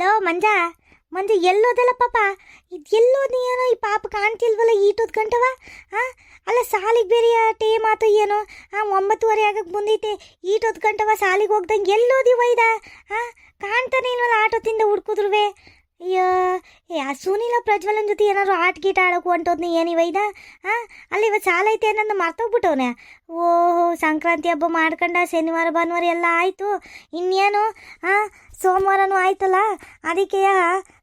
Low, ಮಂಜ ಮಂಜ ಎಲ್ಲೋದಲ್ಲ ಪಾಪ. ಇದು ನೀ ಏನೋ ಈ ಪಾಪ ಕಾಣ್ತಿಲ್ವಲ್ಲ ಈಟದ ಗಂಟವ? ಹಾಂ ಅಲ್ಲ, ಸಾಲಿಗೆ ಬೇರೆ ಟೇಮ್ ಆತು ಏನೋ? ಹಾಂ ಒಂಬತ್ತುವರೆ ಆಗಕ್ಕೆ ಬಂದೈತೆ ಈಟದ ಗಂಟವ ಸಾಲಿಗೆ ಹೋಗ್ದಂಗೆ ಎಲ್ಲೋದಿ ವೈದ ಹಾಂ ಕಾಣ್ತಾನೆ ಇಲ್ವಲ್ಲ ಆಟೋದಿಂದ ಹುಡ್ಕುದ್ರುವೆ? ಅಯ್ಯೋ, ಏ ಸುನಿಲ ಪ್ರಜ್ವಲನ್ ಜೊತೆ ಏನಾದ್ರು ಆಟ ಗೀಟ ಆಡೋಕು ಹೊಂಟೋದ್ನಿ ಏನಿವೈದ ಹಾಂ ಅಲ್ಲಿ ಇವತ್ತು ಸಾಲ ಐತೆ ಅನ್ನೋದು ಮರ್ತೋಗ್ಬಿಟ್ಟವನೆ. ಓಹೋ, ಸಂಕ್ರಾಂತಿ ಹಬ್ಬ ಮಾಡ್ಕೊಂಡ ಶನಿವಾರ, ಭಾನುವಾರ ಎಲ್ಲ ಆಯಿತು. ಇನ್ನೇನು? ಹಾಂ ಸೋಮವಾರನೂ ಆಯ್ತಲ್ಲ? ಅದಕ್ಕೆಯ,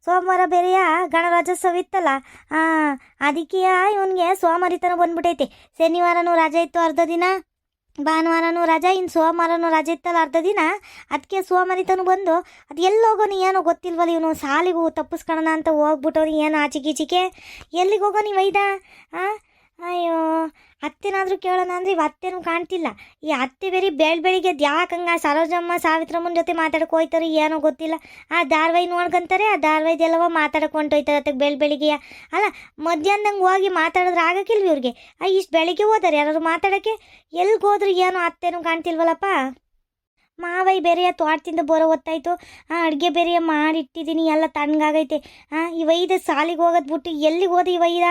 ಸೋಮವಾರ ಬೇರೆಯ ಗಣರಾಜ್ಯೋತ್ಸವ ಇತ್ತಲ್ಲ? ಹಾಂ ಅದಕ್ಕೆಯ, ಇವನಿಗೆ ಸೋಮವಾರಿತನ ಬಂದ್ಬಿಟ್ಟೈತೆ ಶನಿವಾರನೂ ರಜೆ ಇತ್ತು ಅರ್ಧ ದಿನ. ಭಾನುವಾರನೂ ರಜಾ, ಇನ್ನು ಸೋಮವಾರನೂ ರಜೆ ಇತ್ತಲ್ಲ ಅರ್ಧ ದಿನ? ಅದಕ್ಕೆ ಸೋಮವಾರಿತನೂ ಬಂದು, ಅದು ಎಲ್ಲಿ ಹೋಗೋನು ಏನೋ ಗೊತ್ತಿಲ್ವಲ್ಲ ಇವನು ಸಾಲಿಗೂ ತಪ್ಪಿಸ್ಕೊಳ್ಳೋಣ ಅಂತ ಹೋಗ್ಬಿಟ್ಟವ್ರಿ ಏನು ಆಚಿಕೀಚಿಕೆ ಎಲ್ಲಿಗೆ ಹೋಗೋನು ವೈದ? ಹಾಂ ಅಯ್ಯೋ, ಅತ್ತೆನಾದರೂ ಕೇಳೋಣ ಅಂದರೆ ಇವು ಅತ್ತೆನೂ ಕಾಣ್ತಿಲ್ಲ. ಈ ಅತ್ತೆ ಬೇರೆ ಬೆಳ್ ಬೆಳಿಗ್ಗೆ ಯಾಕೆ ಹಂಗ ಸರೋಜಮ್ಮ ಸಾವಿತ್ರಮ್ಮನ ಜೊತೆ ಮಾತಾಡಕ್ಕೆ ಹೋಯ್ತಾರೆ ಏನೋ ಗೊತ್ತಿಲ್ಲ. ಆ ಧಾರವಾಹಿ ನೋಡ್ಕೊಂತಾರೆ, ಆ ಧಾರವಾಹಿದೆಲ್ಲವ ಮಾತಾಡಕ್ಕೆ ಹೊಂಟೋಯ್ತಾರೆ ಅದಕ್ಕೆ ಬೆಳ್ ಬೆಳಿಗ್ಗೆ ಅಲ್ಲ, ಮಧ್ಯಾಹ್ನದಂಗೆ ಹೋಗಿ ಮಾತಾಡಿದ್ರೆ ಆಗಕ್ಕಿಲ್ವ ಇವ್ರಿಗೆ? ಇಷ್ಟು ಬೆಳಿಗ್ಗೆ ಹೋದಾರೆ ಯಾರಾದ್ರು ಮಾತಾಡೋಕ್ಕೆ? ಎಲ್ಲಿಗೆ ಹೋದ್ರು ಏನೋ ಅತ್ತೆನೂ ಕಾಣ್ತಿಲ್ವಲ್ಲಪ್ಪ? ಮಾವೈ ಬೇರೆಯ ತೋಟದಿಂದ ಬರೋ ಹೊತ್ತಾಯ್ತು. ಆ, ಅಡುಗೆ ಬೇರೆಯ ಮಾಡಿಟ್ಟಿದ್ದೀನಿ ಎಲ್ಲ ತಣ್ಣಗಾಗೈತೆ. ಹಾಂ ಈ ವೈದ ಸಾಲಿಗೆ ಹೋಗೋದು ಬಿಟ್ಟು ಎಲ್ಲಿಗೆ ಹೋದ ಈ ವೈದ?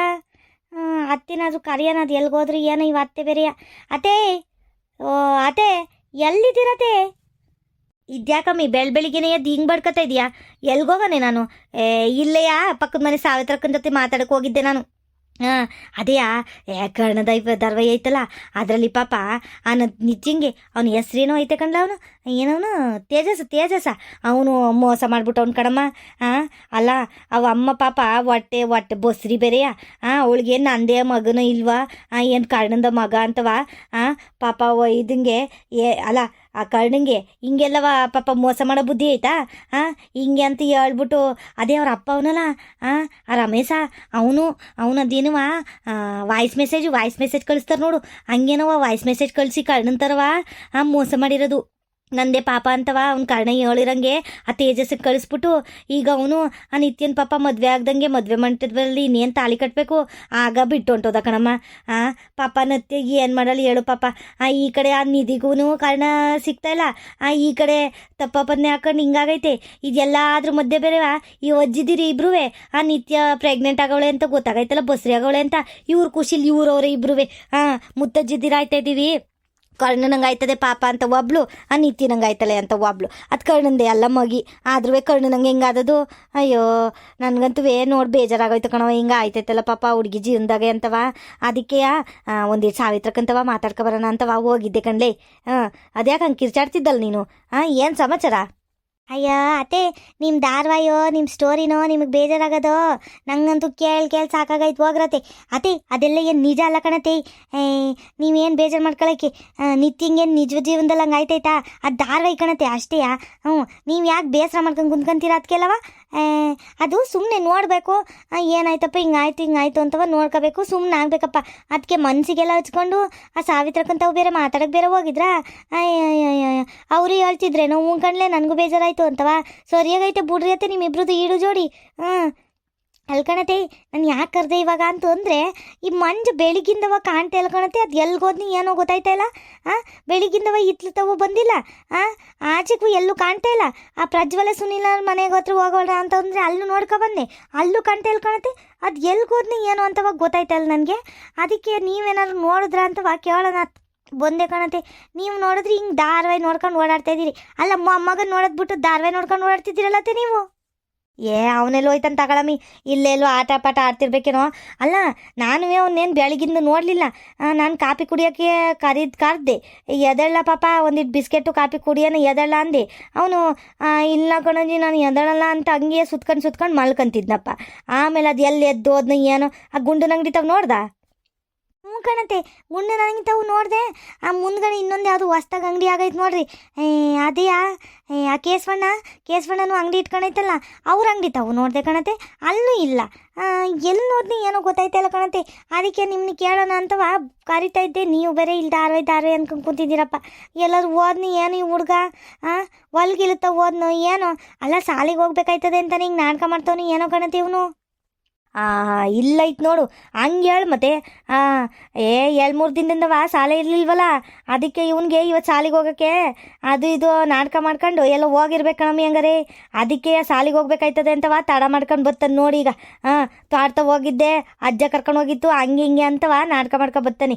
ಅತ್ತೆನಾದ್ರು ಕರಿಯೋಣ ಅದು ಎಲ್ಲಿಗೆ ಹೋದ್ರಿ? ಏನೋ ಇವ ಅತ್ತೆ ಬೇರೆಯ ಅತ್ತೆ, ಓ, ಅತ್ತೆ ಎಲ್ಲಿದ್ದೀರತ್ತೆ ಇದ್ಯಾಕಮ್ಮಿ, ಬೆಳ್ ಬೆಳಿಗ್ಗೆನೇ ಎದ್ದು ಹಿಂಗೆ ಬಡ್ಕೊತಾ ಇದೆಯಾ? ಎಲ್ಗೋಗನೆ ನಾನು? ಏ, ಇಲ್ಲೆಯಾ? ಪಕ್ಕದ ಮನೆ ಸಾವಿತ್ರಕ್ಕನ ಜೊತೆ ಮಾತಾಡಕ್ಕೆ ಹೋಗಿದ್ದೆ ನಾನು. ಹಾಂ ಅದೇ ಏ, ಕರ್ಣದ ದರ್ವೈ ಐತಲ್ಲ, ಅದರಲ್ಲಿ ಪಾಪ ಅವನ ನಿಜ್ಜಿಂಗೆ ಅವನ ಹೆಸ್ರೇನೋ ಐತೆ ಕಣ್ಲ ಅವನು? ಏನವನು? ತೇಜಸ್ ತೇಜಸ ಅವನು ಮೋಸ ಮಾಡ್ಬಿಟ್ಟು ಅವ್ನ ಕಡಮ್ಮ ಹಾಂ ಅಲ್ಲ, ಅವ ಅಮ್ಮ ಪಾಪ ಹೊಟ್ಟೆ ಹೊಟ್ಟೆ ಬೊಸ್ರಿ ಬೇರೆಯ? ಹಾಂ ಅವಳಿಗೆ ನಂದೇ ಮಗನೂ ಇಲ್ವಾ? ಏನು ಕರ್ಣದ ಮಗ ಅಂತವ? ಹಾಂ ಪಾಪ ಇದಂಗೆ ಏ, ಅಲ್ಲ ಆ ಕರ್ಣಂಗೆ, ಹಿಂಗೆಲ್ಲವ ಪಾಪ ಮೋಸ ಮಾಡೋ ಬುದ್ಧಿ ಐತಾ? ಹಾಂ ಹಿಂಗೆ ಅಂತ ಹೇಳ್ಬಿಟ್ಟು, ಅದೇ ಅವ್ರ ಅಪ್ಪ ಅವನಲ್ಲ ಹಾಂ ಆ ರಮೇಶ, ಅವನು ಅವನು ಅದೇನವ ವಾಯ್ಸ್ ಮೆಸೇಜ್ ವಾಯ್ಸ್ ಮೆಸೇಜ್ ಕಳಿಸ್ತಾರೆ ನೋಡು ಹಂಗೇನವ ವಾಯ್ಸ್ ಮೆಸೇಜ್ ಕಳಿಸಿ ಕರ್ಣಂತಾರವ ಹಾಂ ಮೋಸ ಮಾಡಿರೋದು. ನಂದೇ ಪಾಪ ಅಂತವ, ಅವ್ನ ಕಾರಣ ಹೇಳಿರಂಗೆ, ಆ ತೇಜಸ್ಸಿಗೆ ಕಳಿಸ್ಬಿಟ್ಟು, ಈಗ ಅವನು, ಆ ನಿತ್ಯನ ಪಾಪ ಮದುವೆ ಆಗ್ದಂಗೆ ಮದುವೆ ಮಂಟಪದಲ್ಲಿ ಇನ್ನೇನು ತಾಳಿ ಕಟ್ಟಬೇಕು ಆಗ ಬಿಟ್ಟು ಹೊಂಟೋದ ಕಣಮ್ಮ. ಆ, ಪಾಪ ಏನು ಮಾಡಲ್ಲ ಹೇಳು ಪಾಪ. ಆ, ಈ ಕಡೆ ಆ ನಿಧಿಗೂ ಕಾರಣ ಸಿಗ್ತಾ ಇಲ್ಲ. ಆ, ಈ ಕಡೆ ತಪ್ಪ ಹಾಕೊಂಡು ಹಿಂಗಾಗೈತೆ. ಇದೆಲ್ಲಾದ್ರ ಮಧ್ಯೆ ಬೇರೆವಾ? ಈ ಅಜ್ಜಿದಿರಿ ಇಬ್ರು ಆ ನಿತ್ಯ ಪ್ರೆಗ್ನೆಂಟ್ ಆಗವಳೆ ಅಂತ ಗೊತ್ತಾಗೈತಲ್ಲ, ಬಸ್ರಿ ಆಗವಳೆ ಅಂತ. ಇವ್ರ ಖುಷಿಲಿ ಇವ್ರವ್ರೆ ಇಬ್ರುವೆ. ಹಾಂ ಮುತ್ತಜ್ಜಿದಿರ ಆಯ್ತಾ ಇದ್ದೀವಿ ಕರ್ಣನಂಗೆ ಆಯ್ತದೆ ಪಾಪ ಅಂತ ಒಬ್ಳು ಆಯ್ತಲೆ ಅಂತ ಒಬ್ಳು. ಅದು ಕರ್ಣಂದೆ ಎಲ್ಲ ಮಗಿ ಆದ್ರೂ ಕರ್ಣನಂಗೆ ಹೆಂಗಾದದು? ಅಯ್ಯೋ, ನನಗಂತೂ ನೋಡಿ ಬೇಜಾರಾಗೋಯ್ತು ಕಣವ ಹಿಂಗೆ ಆಯ್ತೈತಲ್ಲ ಪಾಪ ಹುಡುಗಿ ಜೀವನದಾಗೆ ಅಂತವ. ಅದಕ್ಕೆ ಒಂದಿಟ್ಟು ಸಾವಿತ್ರಕ್ಕಂತವ ಮಾತಾಡ್ಕೊ ಬರೋಣ ಅಂತವ ಹೋಗಿದ್ದೆ ಕಣ್ಲೆ. ಹಾಂ, ಅದ್ಯಾಕೆ ಹಂಗೆ ಕಿರ್ಚಾಡ್ತಿದ್ದಲ್ಲ ನೀನು? ಹಾಂ, ಏನು ಸಮಾಚಾರ? ಅಯ್ಯ, ಅತ್ತೆ ನಿಮ್ಮ ಧಾರವಾಯೋ ನಿಮ್ಮ ಸ್ಟೋರಿನೋ ನಿಮಗೆ ಬೇಜಾರಾಗದೋ? ನಂಗಂತೂ ಕೇಳಿ ಕೇಳಿ ಸಾಕಾಗೈತೆ ಹೋಗ್ರತೆ ಅತ್ತೆ, ಅದೆಲ್ಲ ಏನು ನಿಜ ಅಲ್ಲ ಕಣತೆ ನೀವೇನು ಬೇಜಾರು ಮಾಡ್ಕೊಳಕ್ಕೆ? ನಿತ್ಯಂಗೇನು ನಿಜ ಜೀವನದಲ್ಲಿ ಹಂಗೆ ಆಯ್ತೈತಾ ಅದು ಧಾರವಾಹಿ ಕಣತೆ ಅಷ್ಟೇಯಾ? ಹ್ಞೂ ನೀವು ಯಾಕೆ ಬೇಸರ ಮಾಡ್ಕೊಂಡು ಕುಂತ್ಕೊಂತೀರ ಅದಕ್ಕೆಲ್ಲವ ಅದು ಸುಮ್ಮನೆ ನೋಡಬೇಕು. ಏನಾಯ್ತಪ್ಪ, ಹಿಂಗಾಯ್ತು ಹಿಂಗಾಯ್ತು ಅಂತವ ನೋಡ್ಕೋಬೇಕು. ಸುಮ್ಮನೆ ಆಗಬೇಕಪ್ಪ. ಅದಕ್ಕೆ ಮನಸ್ಸಿಗೆಲ್ಲ ಹಚ್ಕೊಂಡು, ಆ ಸಾವಿತ್ರಕ್ಕಂತವು ಬೇರೆ ಮಾತಾಡೋಕೆ ಬೇರೆ ಹೋಗಿದ್ರಾ? ಅವರು ಹೇಳ್ತಿದ್ರೇನೋ ಹ್ಞೂ ಕಣ್ಲೆ ನನಗೂ ಬೇಜಾರಾಯಿತು ಅಂತವ. ಸರಿಯಾಗೈತೆ ಬಿಡ್ರಿ ಅತ್ತೆ ನಿಮ್ಮಿಬ್ರದ್ದು ಈಡು ಜೋಡಿ. ಹಾಂ ಅಲ್ಕಣತೆ ನಾನು ಯಾಕೆ ಕರೆದೆ ಇವಾಗ ಅಂತ ಅಂದರೆ, ಈ ಮಂಜು ಬೆಳಿಗ್ಗಿಂದವ ಕಾಣ್ತಾ ಇಲ್ಲ ಅದು ಎಲ್ಗೋದ್ನಿ ಏನೋ ಗೊತ್ತಾಯ್ತಾ ಇಲ್ಲ? ಹಾಂ ಬೆಳಿಗ್ಗಿಂದವ ಇತ್ಲು ತವ ಬಂದಿಲ್ಲ? ಹಾಂ ಆಚೆಗೂ ಎಲ್ಲೂ ಕಾಣ್ತಾ ಇಲ್ಲ? ಆ ಪ್ರಜ್ವಲ ಸುನಿಲ್ ಮನೆಗೆ ಹತ್ರ ಹೋಗೋಣ ಅಂತ ಅಂದರೆ ಅಲ್ಲೂ ನೋಡ್ಕೊ ಬಂದೆ. ಅಲ್ಲೂ ಕಾಣ್ತಾ ಇಲ್ಲ ಅದು ಎಲ್ಗೋದ್ನಿ ಏನೋ ಅಂತವಾಗ ಗೊತ್ತಾಯ್ತಾ ಇಲ್ಲ ನನಗೆ. ಅದಕ್ಕೆ ನೀವೇನಾದ್ರು ನೋಡಿದ್ರ ಅಂತವ ಕೇಳೋಣ ಬಂದೆ ಕಾಣತ್ತೆ ನೀವು ನೋಡಿದ್ರೆ ಹಿಂಗೆ ಧಾರಾವಾಹಿ ನೋಡ್ಕೊಂಡು ಓಡಾಡ್ತಾ ಇದ್ದೀರಿ ಅಲ್ಲ ಮೊಮ್ಮಗನ ನೋಡೋದು ಬಿಟ್ಟು ಧಾರವಾಹಿ ನೋಡ್ಕೊಂಡು ಓಡಾಡ್ತಿದ್ದೀರಲ್ಲತ್ತೆ ನೀವು? ಏ, ಅವನೆಲ್ಲೋ ಹೋಯ್ತಾನ ತಗೊಳಮ್ಮಿ? ಇಲ್ಲೆಲ್ಲೋ ಆಟ ಪಾಠ ಆಡ್ತಿರ್ಬೇಕೇನೋ? ಅಲ್ಲ ನಾನು ಅವನ್ನೇನು ಬೆಳಗಿಂದ ನೋಡಲಿಲ್ಲ. ನಾನು ಕಾಪಿ ಕುಡಿಯೋಕ್ಕೆ ಕರೀದ್ ಕರೆದೆ. ಎದಳ್ಳ ಪಾಪ ಒಂದಿಟ್ಟು ಬಿಸ್ಕೆಟು ಕಾಪಿ ಕುಡಿಯೋಣ ಎದಳ್ಳ ಅಂದೆ. ಅವನು ಇಲ್ಲ ಕಣಜಿ, ನಾನು ಎದಳಲ್ಲ ಅಂತ ಹಂಗೆ ಸುತ್ಕೊಂಡು ಸುತ್ಕೊಂಡು ಮಲ್ಕೊಂತಿದ್ನಪ್ಪ. ಆಮೇಲೆ ಅದು ಎಲ್ಲಿ ಎದ್ದು ಹೋದ್ನ ಏನೋ, ಆ ಗುಂಡು ಅಂಗಡಿ ತಾವು ನೋಡ್ದ? ಕಣತೆ ಗುಂಡು ನನಗೆ ತಾವು ನೋಡಿದೆ, ಆ ಮುಂದ್ಗಡೆ ಇನ್ನೊಂದು ಯಾವುದು ಹೊಸ್ದಾಗ ಅಂಗಡಿ ಆಗೈತೆ ನೋಡ್ರಿ. ಅದೇಯಾ ಆ ಕೇಸವಣ್ಣ, ಕೇಸವಣ್ಣನು ಅಂಗಡಿ ಇಟ್ಕೊಂಡೈತಲ್ಲ, ಅವ್ರ ಅಂಗಡಿ ತಾವು ನೋಡಿದೆ ಕಣತೆ, ಅಲ್ಲೂ ಇಲ್ಲ. ಎಲ್ಲಿ ನೋಡ್ನಿ ಏನೋ ಗೊತ್ತಾಯ್ತಲ್ಲ ಕಣತೆ, ಅದಕ್ಕೆ ನಿಮ್ಮನ್ನ ಕೇಳೋಣ ಅಂತವ ಕರಿತಾ ಇದ್ದೆ, ನೀವು ಬೇರೆ ಇಲ್ಲಿ ದಾರವೈ ದಾರವೈ ಅನ್ಕೊಂಡು ಕೂತಿದ್ದೀರಪ್ಪ. ಎಲ್ಲರೂ ಓದ್ನಿ, ಏನು ಈ ಹುಡುಗ ಹಾಂ ಹೊಲ್ಗಿಲುತ್ತ ಓದ್ನು, ಏನು, ಅಲ್ಲ ಸಾಲಿಗೆ ಹೋಗ್ಬೇಕಾಯ್ತದೆ ಅಂತ ಹಿಂಗೆ ನಾಟಕ ಮಾಡ್ತವ್ನಿ, ಏನೋ ಕಣತೆ ಇವನು. ಇಲ್ಲ ಐತ್ ನೋಡು. ಹಂಗೆ ಹೇಳು ಮತ್ತೆ. ಏ ಎರಡು ಮೂರು ದಿನದಿಂದವ ಸಾಲ ಇರಲಿಲ್ವಲ್ಲ? ಅದಕ್ಕೆ ಇವನಿಗೆ ಇವತ್ತು ಸಾಲಿಗೆ ಹೋಗೋಕ್ಕೆ ಅದು ಇದು ನಾಟಕ ಮಾಡ್ಕೊಂಡು ಎಲ್ಲ ಹೋಗಿರ್ಬೇಕು ಕಣಮ್ಮಿ ಹಂಗಾರೆ. ಅದಕ್ಕೆ ಸಾಲಿಗೆ ಹೋಗ್ಬೇಕಾಯ್ತದೆ ಅಂತವ ತಡ ಮಾಡ್ಕೊಂಡು ಬರ್ತಾನೆ ನೋಡಿ ಈಗ. ಹಾಂ ತಾಡ್ತಾ ಹೋಗಿದ್ದೆ, ಅಜ್ಜ ಕರ್ಕೊಂಡು ಹೋಗಿತ್ತು, ಹಂಗೆ ಹಿಂಗೆ ಅಂತವ ನಾಟಕ ಮಾಡ್ಕೊಂಡು ಬರ್ತಾನೆ